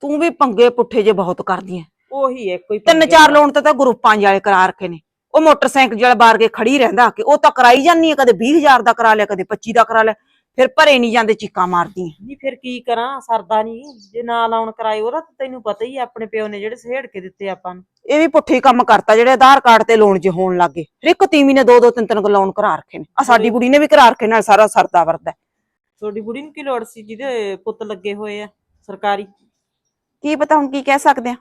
ਤੂੰ ਵੀ ਪੰਗੇ ਪੁੱਠੇ ਜੇ ਬਹੁਤ ਕਰਦੀ ਐ। ਉਹੀ ਹੈ ਕੋਈ ਤਿੰਨ ਚਾਰ। ਲੋਨ ਤੇ ਤਾਂ ਗਰੁੱਪਾਂ ਵਾਲੇ ਕਰਾ ਰੱਖੇ ਨੇ। ਉਹ ਮੋਟਰਸਾਈਕਲ ਜਿਹੜਾ ਬਾਰ ਕੇ ਖੜੀ ਰਹਿੰਦਾ ਕਿ ਉਹ ਤਾਂ ਕਰਾਈ ਜਾਂਦੀ ਹੈ ਕਦੇ 20000 ਦਾ ਕਰਾ ਲਿਆ ਕਦੇ 25 ਦਾ ਕਰਾ ਲਿਆ। ਫਿਰ ਭਰੇ ਨਹੀਂ ਜਾਂਦੇ ਚੀਕਾਂ ਮਾਰਦੀਆਂ। ਨਹੀਂ ਫਿਰ ਕੀ ਕਰਾਂ ਸਰਦਾ ਨਹੀਂ ਜੇ ਨਾ ਲਾਉਣ ਕਰਾਏ ਉਹਦਾ ਤਾਂ ਤੈਨੂੰ ਪਤਾ ਹੀ ਆ ਆਪਣੇ ਪਿਓ ਨੇ ਜਿਹੜੇ ਸਹੇੜ ਕੇ ਦਿੱਤੇ ਆਪਾਂ ਨੂੰ। ਇਹ ਵੀ ਪੁੱਠੇ ਹੀ ਕੰਮ ਕਰਤਾ ਜਿਹੜੇ ਆਧਾਰ ਕਾਰਡ ਤੇ ਲੋਨ ਜੇ ਹੋਣ ਲੱਗੇ ਹਰ ਇੱਕ ਤੀਵੀਂ ਨੇ ਦੋ ਦੋ ਤਿੰਨ ਤਿੰਨ ਲੋਨ ਕਰਾ ਰੱਖੇ ਨੇ। ਆ ਸਾਡੀ ਬੁੜੀ ਨੇ ਵੀ ਕਰਾ ਰੱਖੇ ਨਾਲ ਸਾਰਾ ਸਰਦਾ ਵਰਦਾ। ਤੁਹਾਡੀ ਬੁੜੀ ਨੂੰ ਕੀ ਲੋੜ ਸੀ ਜਿਹਦੇ ਪੁੱਤ ਲੱਗੇ ਹੋਏ ਆ ਸਰਕਾਰੀ? ਕੀ ਪਤਾ ਹੁਣ ਕੀ ਕਹਿ ਸਕਦੇ ਆ?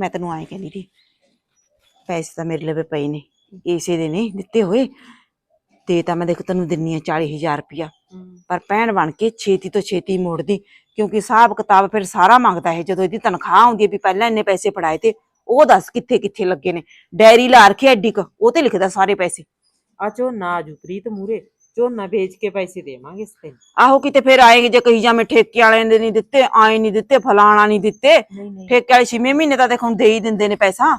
ਮੈਂ ਤੈਨੂੰ ਆਏ ਕਹਿੰਦੀ ਸੀ ਪੈਸੇ ਤਾਂ ਮੇਰੇ ਲਵੇ ਪਏ ਨੇ ਇਸੇ ਦੇ ਨੇ ਦਿੱਤੇ ਹੋਏ। ਤੇ ਤਾਂ ਮੈਂ ਦੇਖ ਤੈਨੂੰ ਦਿੰਨੀ ਆ 40000 ਰੁਪਇਆ। ਪਰ ਭੈਣ ਬਣ ਕੇ ਛੇਤੀ ਤੋਂ ਛੇਤੀ ਮੋੜਦੀ ਕਿਉਂਕਿ ਹਿਸਾਬ ਕਿਤਾਬ ਫਿਰ ਸਾਰਾ ਮੰਗਦਾ ਹੈ ਜਦੋਂ ਇਹਦੀ ਤਨਖਾਹ ਆਉਂਦੀ ਹੈ ਵੀ ਪਹਿਲਾਂ ਇੰਨੇ ਪੈਸੇ ਫੜਾਏ ਤੇ ਉਹ ਦੱਸ ਕਿੱਥੇ ਕਿੱਥੇ ਲੱਗੇ ਨੇ। ਡਾਇਰੀ ਲਾ ਰੱਖੀ ਐਡੀ ਕੁ ਉਹ ਤੇ ਲਿਖਦਾ ਸਾਰੇ ਪੈਸੇ। ਆ ਝੋਨਾ ਆਜੂ ਪ੍ਰੀਤ ਮੂਰੇ ਝੋਨਾ ਵੇਚ ਕੇ ਪੈਸੇ ਦੇਵਾਂਗੇ ਇਸ ਤੇ ਆਹੋ ਕਿਤੇ ਫਿਰ ਆਏਗੇ ਜੇ ਕਹੀ ਜਾਵੇਂ ਠੇਕੇ ਵਾਲਿਆਂ ਦੇ ਨਹੀਂ ਦਿੱਤੇ ਆਏ ਨਹੀਂ ਦਿੱਤੇ ਫਲਾਣਾ ਨਹੀਂ ਦਿੱਤੇ ਨਹੀਂ ਨਹੀਂ। ਠੇਕੇ ਵਾਲੇ ਛੇਵੇਂ ਮਹੀਨੇ ਤਾਂ ਦੇਖੋ ਦੇ ਹੀ ਦਿੰਦੇ ਨੇ ਪੈਸਾ।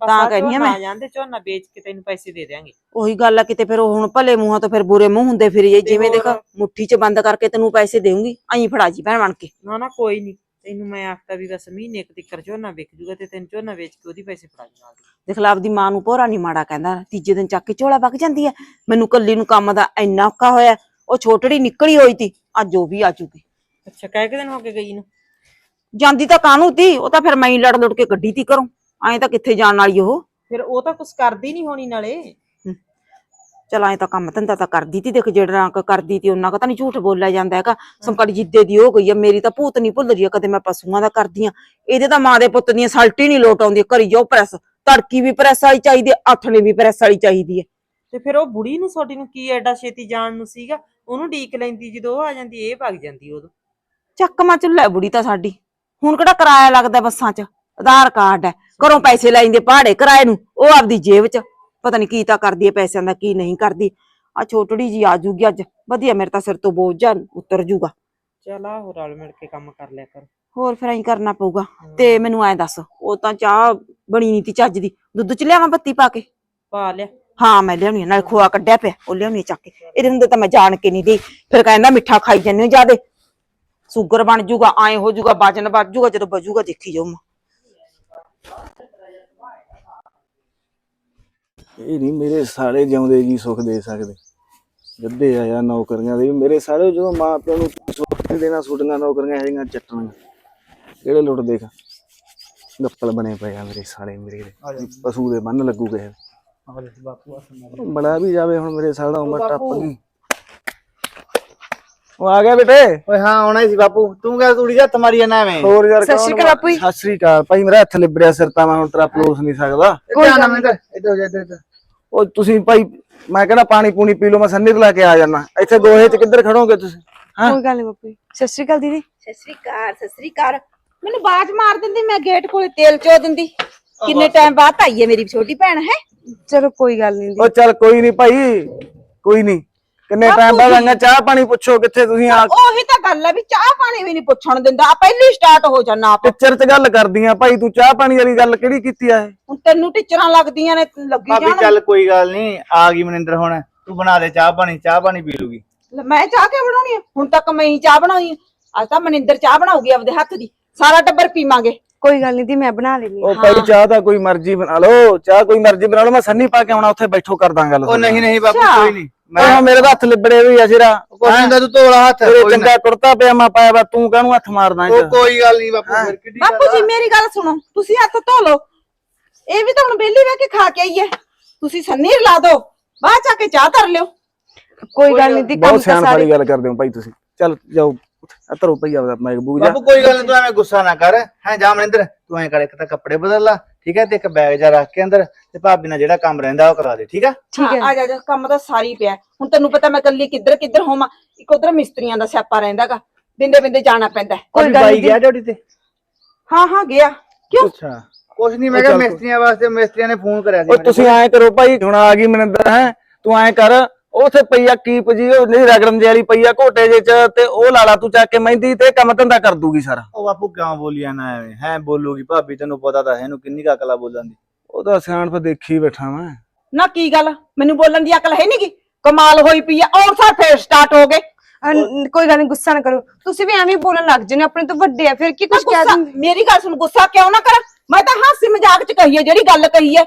ਤਾਂ ਕਹਿੰਦੀ ਆ ਮੈਂ। ਆ ਜਾਂਦੇ ਝੋਨਾ ਵੇਚ ਕੇ ਤੈਨੂੰ ਪੈਸੇ ਦੇ ਦਿਆਂਗੇ। ਉਹੀ ਗੱਲ ਆ ਕਿਤੇ ਫਿਰ ਉਹ ਹੁਣ ਭਲੇ ਮੂੰਹਾਂ ਤੋਂ ਫਿਰ ਬੁਰੇ ਮੂੰਹ ਹੁੰਦੇ ਫਿਰ ਜੇ ਜਿਵੇਂ ਦੇਖ? ਮੁੱਠੀ 'ਚ ਬੰਦ ਕਰਕੇ ਤੈਨੂੰ ਪੈਸੇ ਦੇਊਂਗੀ ਐਂ ਫੜਾ ਜੀ ਭੈਣ ਬਣ ਕੇ। ਨਾ ਨਾ ਕੋਈ ਨਹੀਂ ਤੈਨੂੰ ਮੈਂ ਆਖਤਾ ਵੀ ਬਸ ਮਹੀਨੇ ਇੱਕ ਤਿੱਕਰ ਝੋਨਾ ਵਿਕ ਜੂਗਾ ਤੇ ਤੈਨੂੰ ਝੋਨਾ ਵੇਚ ਕੇ ਉਹਦੀ ਪੈਸੇ ਫੜਾ ਜਾਵਾਂਗੇ ਦੇਖ ਲਾ ਆਪਦੀ ਮਾਂ ਨੂੰ ਭੋਰਾ ਨਹੀਂ ਮਾੜਾ ਕਹਿੰਦਾ। ਤੀਜੇ ਦਿਨ ਚੱਕ ਕੇ ਝੋਲਾ ਵਗ ਜਾਂਦੀ ਐ। ਮੈਨੂੰ ਕੱਲੀ ਨੂੰ ਕੰਮ ਦਾ ਇੰਨਾ ਔਖਾ ਹੋਇਆ ਉਹ ਛੋਟੜੀ ਨਿਕਲੀ ਹੋਈ ਤੀ ਅੱਜ ਉਹ ਵੀ ਆ ਚੁੱਕੀ ਅੱਛਾ ਕਹਿ ਕੇ ਦਿਨ ਹੋ ਕੇ ਗਈ ਨੂੰ? ਜਾਂਦੀ ਤਾਂ ਕਾਹਨੂੰ ਤੀ ਉਹ ਤਾਂ ਫਿਰ ਮੈਂ ਹੀ ਲੜ ਲੜ ਕੇ ਗੱਡੀ ਤੀ ਕਰੂੰ ਐਂ ਤਾਂ ਕਿੱਥੇ ਜਾਣ ਵਾਲੀ ਉਹ? ਫਿਰ ਉਹ ਤਾਂ ਕੁਛ ਕਰਦੀ ਨਹੀਂ ਹੋਣੀ ਨਾਲੇ। ਚਲ ਐਂ ਤਾਂ ਕੰਮ ਧੰਦਾ ਤਾਂ ਕਰਦੀ ਤੀ ਦੇਖ ਜਿਹੜਾ ਕ ਕਰਦੀ ਤੀ ਉਹਨਾਂ ਕਾ ਤਾਂ ਨਹੀਂ ਝੂਠ ਬੋਲਿਆ ਜਾਂਦਾ ਹੈਗਾ। ਸੰਕੜੀ ਜਿੱਦੇ ਦੀ ਹੋ ਗਈ ਆ ਮੇਰੀ ਤਾਂ ਭੂਤ ਨਹੀਂ ਭੁੱਲ ਰਹੀ ਆ ਕਦੇ ਮੈਂ ਪਸ਼ੂਆਂ ਦਾ ਕਰਦੀ ਆ। ਇਹਦੇ ਤਾਂ ਮਾਂ ਦੇ ਪੁੱਤ ਦੀਆਂ ਸਲਟੀ ਨਹੀਂ ਲੋਟ ਆਉਂਦੀ ਕਰੀ ਜਾਓ ਪ੍ਰੈਸ। ਤੜਕੀ ਵੀ ਪ੍ਰੈਸ ਵਾਲੀ ਚਾਹੀਦੀ ਆ ਆਥਣੇ ਵੀ ਪ੍ਰੈਸ ਵਾਲੀ ਚਾਹੀਦੀ ਆ ਤੇ ਫਿਰ ਉਹ ਬੁੜੀ ਨੂੰ ਤੁਹਾਡੀ ਨੂੰ ਕੀ ਐਡਾ ਛੇਤੀ ਜਾਣ ਨੂੰ ਸੀਗਾ? ਉਹਨੂੰ ਡੀਕ ਲੈਂਦੀ ਜਦੋਂ ਉਹ ਆ ਜਾਂਦੀ ਇਹ ਭੱਗ ਜਾਂਦੀ ਉਦੋਂ। ਚੱਕ ਮਾ ਚੁੱਲ੍ਹਾ ਹੈ ਬੁੜੀ ਤਾਂ ਸਾਡੀ। ਹੁਣ ਕਿਹੜਾ ਕਿਰਾਇਆ ਲੱਗਦਾ ਬੱਸਾਂ 'ਚ? ਆਧਾਰ ਕਾਰਡ ਹੈ। ਘਰੋਂ ਪੈਸੇ ਲੈਂਦੇ ਪਹਾੜੇ ਕਿਰਾਏ ਨੂੰ ਉਹ ਆਪਦੀ ਜੇਬ 'ਚ। ਪਤਾ ਨਹੀਂ ਕੀ ਤਾਂ ਕਰਦੀ ਹੈ ਪੈਸਿਆਂ ਦਾ ਕੀ ਨਹੀਂ ਕਰਦੀ। ਆ ਛੋਟੜੀ ਜੀ ਆ ਜੂਗੀ ਅੱਜ। ਵਧੀਆ ਮੇਰੇ ਤਾਂ ਸਿਰ ਤੋਂ ਬੋਝ ਜਾ ਉਤਰ ਜੂਗਾ। ਚਲ ਆ ਹੋ ਰਲ ਮਿਲ ਕੇ ਕੰਮ ਕਰ ਲਿਆ ਕਰ। ਹੋਰ ਫਿਰ ਐਂ ਕਰਨਾ ਪਊਗਾ। ਤੇ ਮੈਨੂੰ ਐਂ ਦੱਸ ਉਹ ਤਾਂ ਚਾਹ ਬਣੀ ਨਹੀਂ ਤੀ ਚੱਜ ਦੀ। ਦੁੱਧ 'ਚ ਲਿਆਵਾਂ ਬੱਤੀ ਪਾ ਕੇ? ਪਾ ਲਿਆ। ਹਾਂ ਮੈਂ ਲਿਆਉਣੀ ਆ, ਨਾਲ ਖੋਆ ਕੱਢਿਆ ਪਿਆ ਉਹ ਲਿਆਉਣੀ ਆ ਚੱਕ ਕੇ। ਇਹਦੇ ਹੁੰਦੇ ਤਾਂ ਮੈਂ ਜਾਣ ਕੇ ਨਹੀਂ ਦੀ ਫਿਰ ਕਹਿੰਦਾ ਮਿੱਠਾ ਖਾਈ ਜਾਂਦੇ ਹੋ ਜਿਆਦੇ। ਸ਼ੂਗਰ ਬਣ ਜੂਗਾ ਐਂ ਹੋ ਜੂਗਾ ਵਜਨ ਵੱਧ ਜੂਗਾ ਜਦੋਂ ਵਜੂਗਾ ਦੇਖੀ ਜਾਊ ਮੈਂ। ਇਹ ਨਹੀਂ ਮੇਰੇ ਸਾਲੇ ਜਿਉਂਦੇ ਜੀ ਸੁੱਖ ਦੇ ਸਕਦੇ। ਗੱਦੇ ਆਇਆ ਨੌਕਰੀਆਂ ਦੇ ਵੀ ਮੇਰੇ ਸਾਲੇ ਜਦੋਂ ਮਾਂ ਪਿਓ ਨੂੰ ਸੁੱਖ ਨਹੀਂ ਦੇਣਾ ਛੁੱਟੀਆਂ ਨੌਕਰੀਆਂ ਹੈਗੀਆਂ ਚੱਟਣੀਆਂ। ਕਿਹੜੇ ਲੁੱਟ ਦੇਖ। ਗੱਪਲ ਬਣੇ ਪਏ ਆ ਮੇਰੇ ਸਾਲੇ ਮੇਰੇ ਦੇ ਪਸ਼ੂ ਦੇ ਬੰਨ ਲੱਗੂ ਗਏ ਬੜਾ ਵੀ ਜਾਵੇ ਹੁਣ ਮੇਰੇ ਸਾਲਾ ਉਮਰ ਟੱਪ ਗਈ। ਉਹ ਆ ਗਿਆ ਬੇਟੇ। ਓਏ ਹਾਂ ਆਉਣਾ ਹੀ ਸੀ ਬਾਪੂ। ਤੂੰ ਕਹਿ ਤੂੜੀ ਹੱਥ ਮਾਰੀ ਜਾਣਾ ਐਵੇਂ? ਹੋਰ ਯਾਰ ਸਤਿ ਸ਼੍ਰੀ ਕੌਣ ਅਕਾਲ ਬਾਪੂ ਜੀ। ਸਤਿ ਸ਼੍ਰੀ ਅਕਾਲ। ਭਾਈ ਮੇਰਾ ਹੱਥ ਲਿਬੜਿਆ ਸਿਰ ਤਾਂ ਮੈਂ ਹੁਣ ਤੇਰਾ ਪਲੋਸ ਨਹੀਂ ਸਕਦਾ। ਕੋਈ ਨਾ ਮੈਂ ਇੱਧਰ ਹੋ ਜਾ ਇੱਧਰ ਇੱਧਰ। ਉਹ ਤੁਸੀਂ ਭਾਈ ਮੈਂ ਕਹਿੰਦਾ ਪਾਣੀ ਪੂਣੀ ਪੀ ਲਓ ਮੈਂ ਸੰਨੀ ਲਾ ਕੇ ਆ ਜਾਣਾ ਇੱਥੇ ਗੋਹੇ 'ਚ ਕਿੱਧਰ ਖੜੋਗੇ ਤੁਸੀਂ? ਹਾਂ? ਕੋਈ ਗੱਲ ਨਹੀਂ ਬਾਪੂ ਜੀ। ਸਤਿ ਸ਼੍ਰੀ ਅਕਾਲ ਦੀਦੀ। ਸਤਿ ਸ੍ਰੀ ਅਕਾਲ ਸਤਿ ਸ੍ਰੀ ਅਕਾਲ। ਮੈਨੂੰ ਬਾਜ ਮਾਰ ਦਿੰਦੀ ਮੈਂ ਗੇਟ ਕੋਲੇ ਤੇਲ ਚੋ ਦਿੰਦੀ। ਕਿੰਨੇ ਟਾਈਮ ਬਾਅਦ ਆਈ ਹੈ ਮੇਰੀ ਛੋਟੀ ਭੈਣ ਹੈ? ਚਲੋ ਕੋਈ ਗੱਲ ਨਹੀਂ ਉਹ ਚੱਲ ਕੋਈ ਨਹੀਂ ਭਾਈ ਕੋਈ ਨਹੀਂ ਕਿੰਨੇ ਟਾਈਮ ਬਾਅਦ ਆਈਆਂ ਚਾਹ ਪਾਣੀ ਪੁੱਛੋ ਕਿੱਥੇ ਤੁਸੀਂ ਆ। ਉਹੀ ਤਾਂ ਗੱਲ ਹੈ ਵੀ ਚਾਹ ਪਾਣੀ ਵੀ ਨਹੀਂ ਪੁੱਛਣ ਦਿੰਦਾ। ਆ ਪਹਿਲੀ ਸਟਾਰਟ ਹੋ ਜਾਣਾ ਆਪ। ਟੀਚਰ 'ਚ ਗੱਲ ਕਰਦੀਆਂ ਭਾਈ ਤੂੰ ਚਾਹ ਪਾਣੀ ਵਾਲੀ ਗੱਲ ਕਿਹੜੀ ਕੀਤੀ ਆ ਇਹ? ਹੁਣ ਤੈਨੂੰ ਟੀਚਰਾਂ ਲੱਗਦੀਆਂ ਨੇ ਲੱਗੀ ਭਾਬੀ ਜਾਣ। ਚੱਲ ਕੋਈ ਗੱਲ ਨਹੀਂ ਆ ਗਈ ਮਨਿੰਦਰ ਹੁਣ। ਤੂੰ ਬਣਾ ਦੇ ਚਾਹ ਪਾਣੀ ਚਾਹ ਪਾਣੀ ਪੀ ਲੂਗੀ। ਲੈ ਮੈਂ ਚਾਹ ਕਿਉਂ ਬਣਾਉਣੀ ਆ? ਹੁਣ ਤੱਕ ਮੈਂ ਹੀ ਚਾਹ ਬਣਾਈ ਆ। ਅੱਜ ਤਾਂ ਮਨਿੰਦਰ ਚਾਹ ਬਣਾਉਗੀ ਆਪਦੇ ਹੱਥ ਦੀ। ਸਾਰਾ ਟੱਬਰ ਪੀਵਾਂਗੇ। ਕੋਈ ਗੱਲ ਨਹੀਂ ਦੀ ਮੈਂ ਬਣਾ ਲੈਣੀ ਉਹ ਭਾਈ ਚਾਹ ਤਾਂ ਕੋਈ ਮਰਜ਼ੀ ਬਣਾ ਲਓ ਚਾਹ ਕੋਈ ਮਰਜ਼ੀ ਬਣਾ ਲਓ ਮੈਂ ਸੰਨੀ ਪਾ ਕੇ ਆਉਣਾ ਉੱਥੇ ਬੈਠੋ ਕਰਦਾ ਗੱਲ ਉਹ ਨਹੀਂ ਨਹੀਂ ਬਾਪੂ। ਕੋਈ ਨਹੀਂ ਮੈਂ ਮੇਰੇ ਹੱਥ ਲਿਬੜੇ ਵੀ ਆ ਸਿਰਾ। ਕੋਈ ਨਹੀਂ ਤੂੰ ਧੋਲਾ ਹੱਥ ਤੇਰੇ ਕੋਈ। ਚੰਗਾ ਕੁੜਤਾ ਪਜਾਮਾ ਪਾਇਆ ਵਾ ਤੂੰ ਕਾਹਨੂੰ ਹੱਥ ਮਾਰਦਾ ਇਹ ਉਹ? ਕੋਈ ਗੱਲ ਨਹੀਂ ਬਾਪੂ ਫਿਰ ਕਿੱਡੀ ਬਾਪੂ ਜੀ। ਮੇਰੀ ਗੱਲ ਸੁਣੋ ਤੁਸੀਂ ਹੱਥ ਧੋ ਲਓ। ਇਹ ਵੀ ਤਾਂ ਹੁਣ ਬੇਲੀ ਬਹਿ ਕੇ ਖਾ ਕੇ ਆਈ ਹੈ। ਤੁਸੀਂ ਸੰਨੀ ਰਲਾ ਦਿਓ ਬਾਅਦ ਚ ਆ ਕੇ ਚਾਹ ਧਰ ਲਿਓ। ਕੋਈ ਗੱਲ ਨਹੀਂ ਦੀ ਕੰਮ ਬਹੁਤ ਤਾਂ ਸਿਆਣ ਸਾਰੇ ਵਾਲੀ ਗੱਲ ਕਰਦੇ ਹੋ ਭਾਈ ਤੁਸੀਂ। ਚੱਲ ਜਾਓ। ਅਤਰੋ ਭਈ ਆਪਦਾ ਮੈਂ ਬੂਗ ਜਾ। ਬਾਪੂ ਕੋਈ ਗੱਲ ਨਹੀਂ ਤੂੰ ਐਵੇਂ ਗੁੱਸਾ ਨਾ ਕਰ। ਹੈ ਜਾ ਮਨਿੰਦਰ ਤੂੰ ਐਂ ਕਰ ਇੱਕ ਤਾਂ ਕੱਪੜੇ ਬਦਲ ਲਾ ਠੀਕ ਹੈ ਤੇ ਇੱਕ ਬੈਗ ਜਾ ਰੱਖ ਕੇ ਅੰਦਰ ਤੇ ਭਾਬੀ ਨਾਲ ਜਿਹੜਾ ਕੰਮ ਰਹਿੰਦਾ ਉਹ ਕਰਾ ਦੇ ਠੀਕ ਆ ਠੀਕ ਹੈ। ਆ ਜਾ ਜਾ ਕੰਮ ਤਾਂ ਸਾਰੀ ਪਿਆ। ਹੁਣ ਤੈਨੂੰ ਪਤਾ ਮੈਂ ਕੱਲੀ ਕਿੱਧਰ ਕਿੱਧਰ ਹੋਵਾਂ? ਇੱਕ ਉਧਰ ਮਿਸਤਰੀਆਂ ਦਾ ਸਿਆਪਾ ਰਹਿੰਦਾਗਾ। ਬਿੰਦੇ ਬਿੰਦੇ ਜਾਣਾ ਪੈਂਦਾ ਹੈ। ਕੋਈ ਗੱਲ ਬਾਈ ਨਹੀਂ ਗਿਆ ਡਿਊਟੀ ਤੇ? ਹਾਂ ਹਾਂ ਗਿਆ। ਕਿਉਂ? ਅੱਛਾ। ਕੁਛ ਨਹੀਂ ਮੈਂ ਕਿਹਾ ਮਿਸਤਰੀਆਂ ਵਾਸਤੇ ਮਿਸਤਰੀਆਂ ਨੇ ਫੋਨ ਕਰਿਆ ਸੀ ਮੈਨੂੰ। ਤੁਸੀਂ ਐਂ ਕਰੋ ਭਾਈ ਹੁਣ ਆ ਗਈ ਮਨਿੰਦਰ ਹੈ। ਤੂੰ ਐਂ ਕਰ ਉਥੇ ਪਈਆ ਕੀਪ ਜੀ ਉਹ ਨਹੀਂ ਰਗੜਨ ਵਾਲੀ ਪਈਆ ਘੋਟੇ ਜੇ ਚ ਤੇ ਉਹ ਲਾਲਾ ਤੂੰ ਚੱਕ ਕੇ ਮਹਿੰਦੀ ਤੇ ਕੰਮ ਧੰਦਾ ਕਰ ਦੂਗੀ ਸਾਰਾ। ਉਹ ਬਾਪੂ ਕਿਉਂ ਬੋਲੀਆ ਨਾ ਐਵੇਂ? ਹੈ ਬੋਲੂਗੀ ਭਾਬੀ ਤੈਨੂੰ ਪਤਾ ਤਾਂ ਹੈ ਇਹਨੂੰ ਕਿੰਨੀ ਕੁ ਅਕਲ ਆ ਬੋਲਣ ਦੀ। ਉਹ ਤਾਂ ਸਿਆਣ ਫਿਰ ਦੇਖੀ ਬੈਠਾ ਮੈਂ। ਨਾ ਕੀ ਗੱਲ? ਮੈਨੂੰ ਬੋਲਣ ਦੀ ਅਕਲ ਹੈ ਨਹੀਂਗੀ ਕਮਾਲ ਹੋਈ ਪਈ ਆ ਔਰ ਸਾਰ ਫੇਰ ਸਟਾਰਟ ਹੋ ਗਏ। ਕੋਈ ਗੱਲ ਨਹੀਂ ਗੁੱਸਾ ਨਾ ਕਰੋ। ਤੁਸੀਂ ਵੀ ਐਵੇਂ ਹੀ ਬੋਲਣ ਲੱਗ ਜਨੇ ਆਪਣੇ ਤੋਂ ਵੱਡੇ ਆ ਫਿਰ ਕੀ ਕੁਝ ਕਹਿ ਗੁੱਸਾ ਦਿੰਦੇ? ਮੇਰੀ ਗੱਲ ਸੁਣ ਗੁੱਸਾ ਕਿਉਂ ਨਾ ਕਰ? ਮੈਂ ਤਾਂ ਹਾਸੀ ਮਜ਼ਾਕ ਚ ਕਹੀ ਹੈ ਜਿਹੜੀ ਗੱਲ ਕਹੀ ਹੈ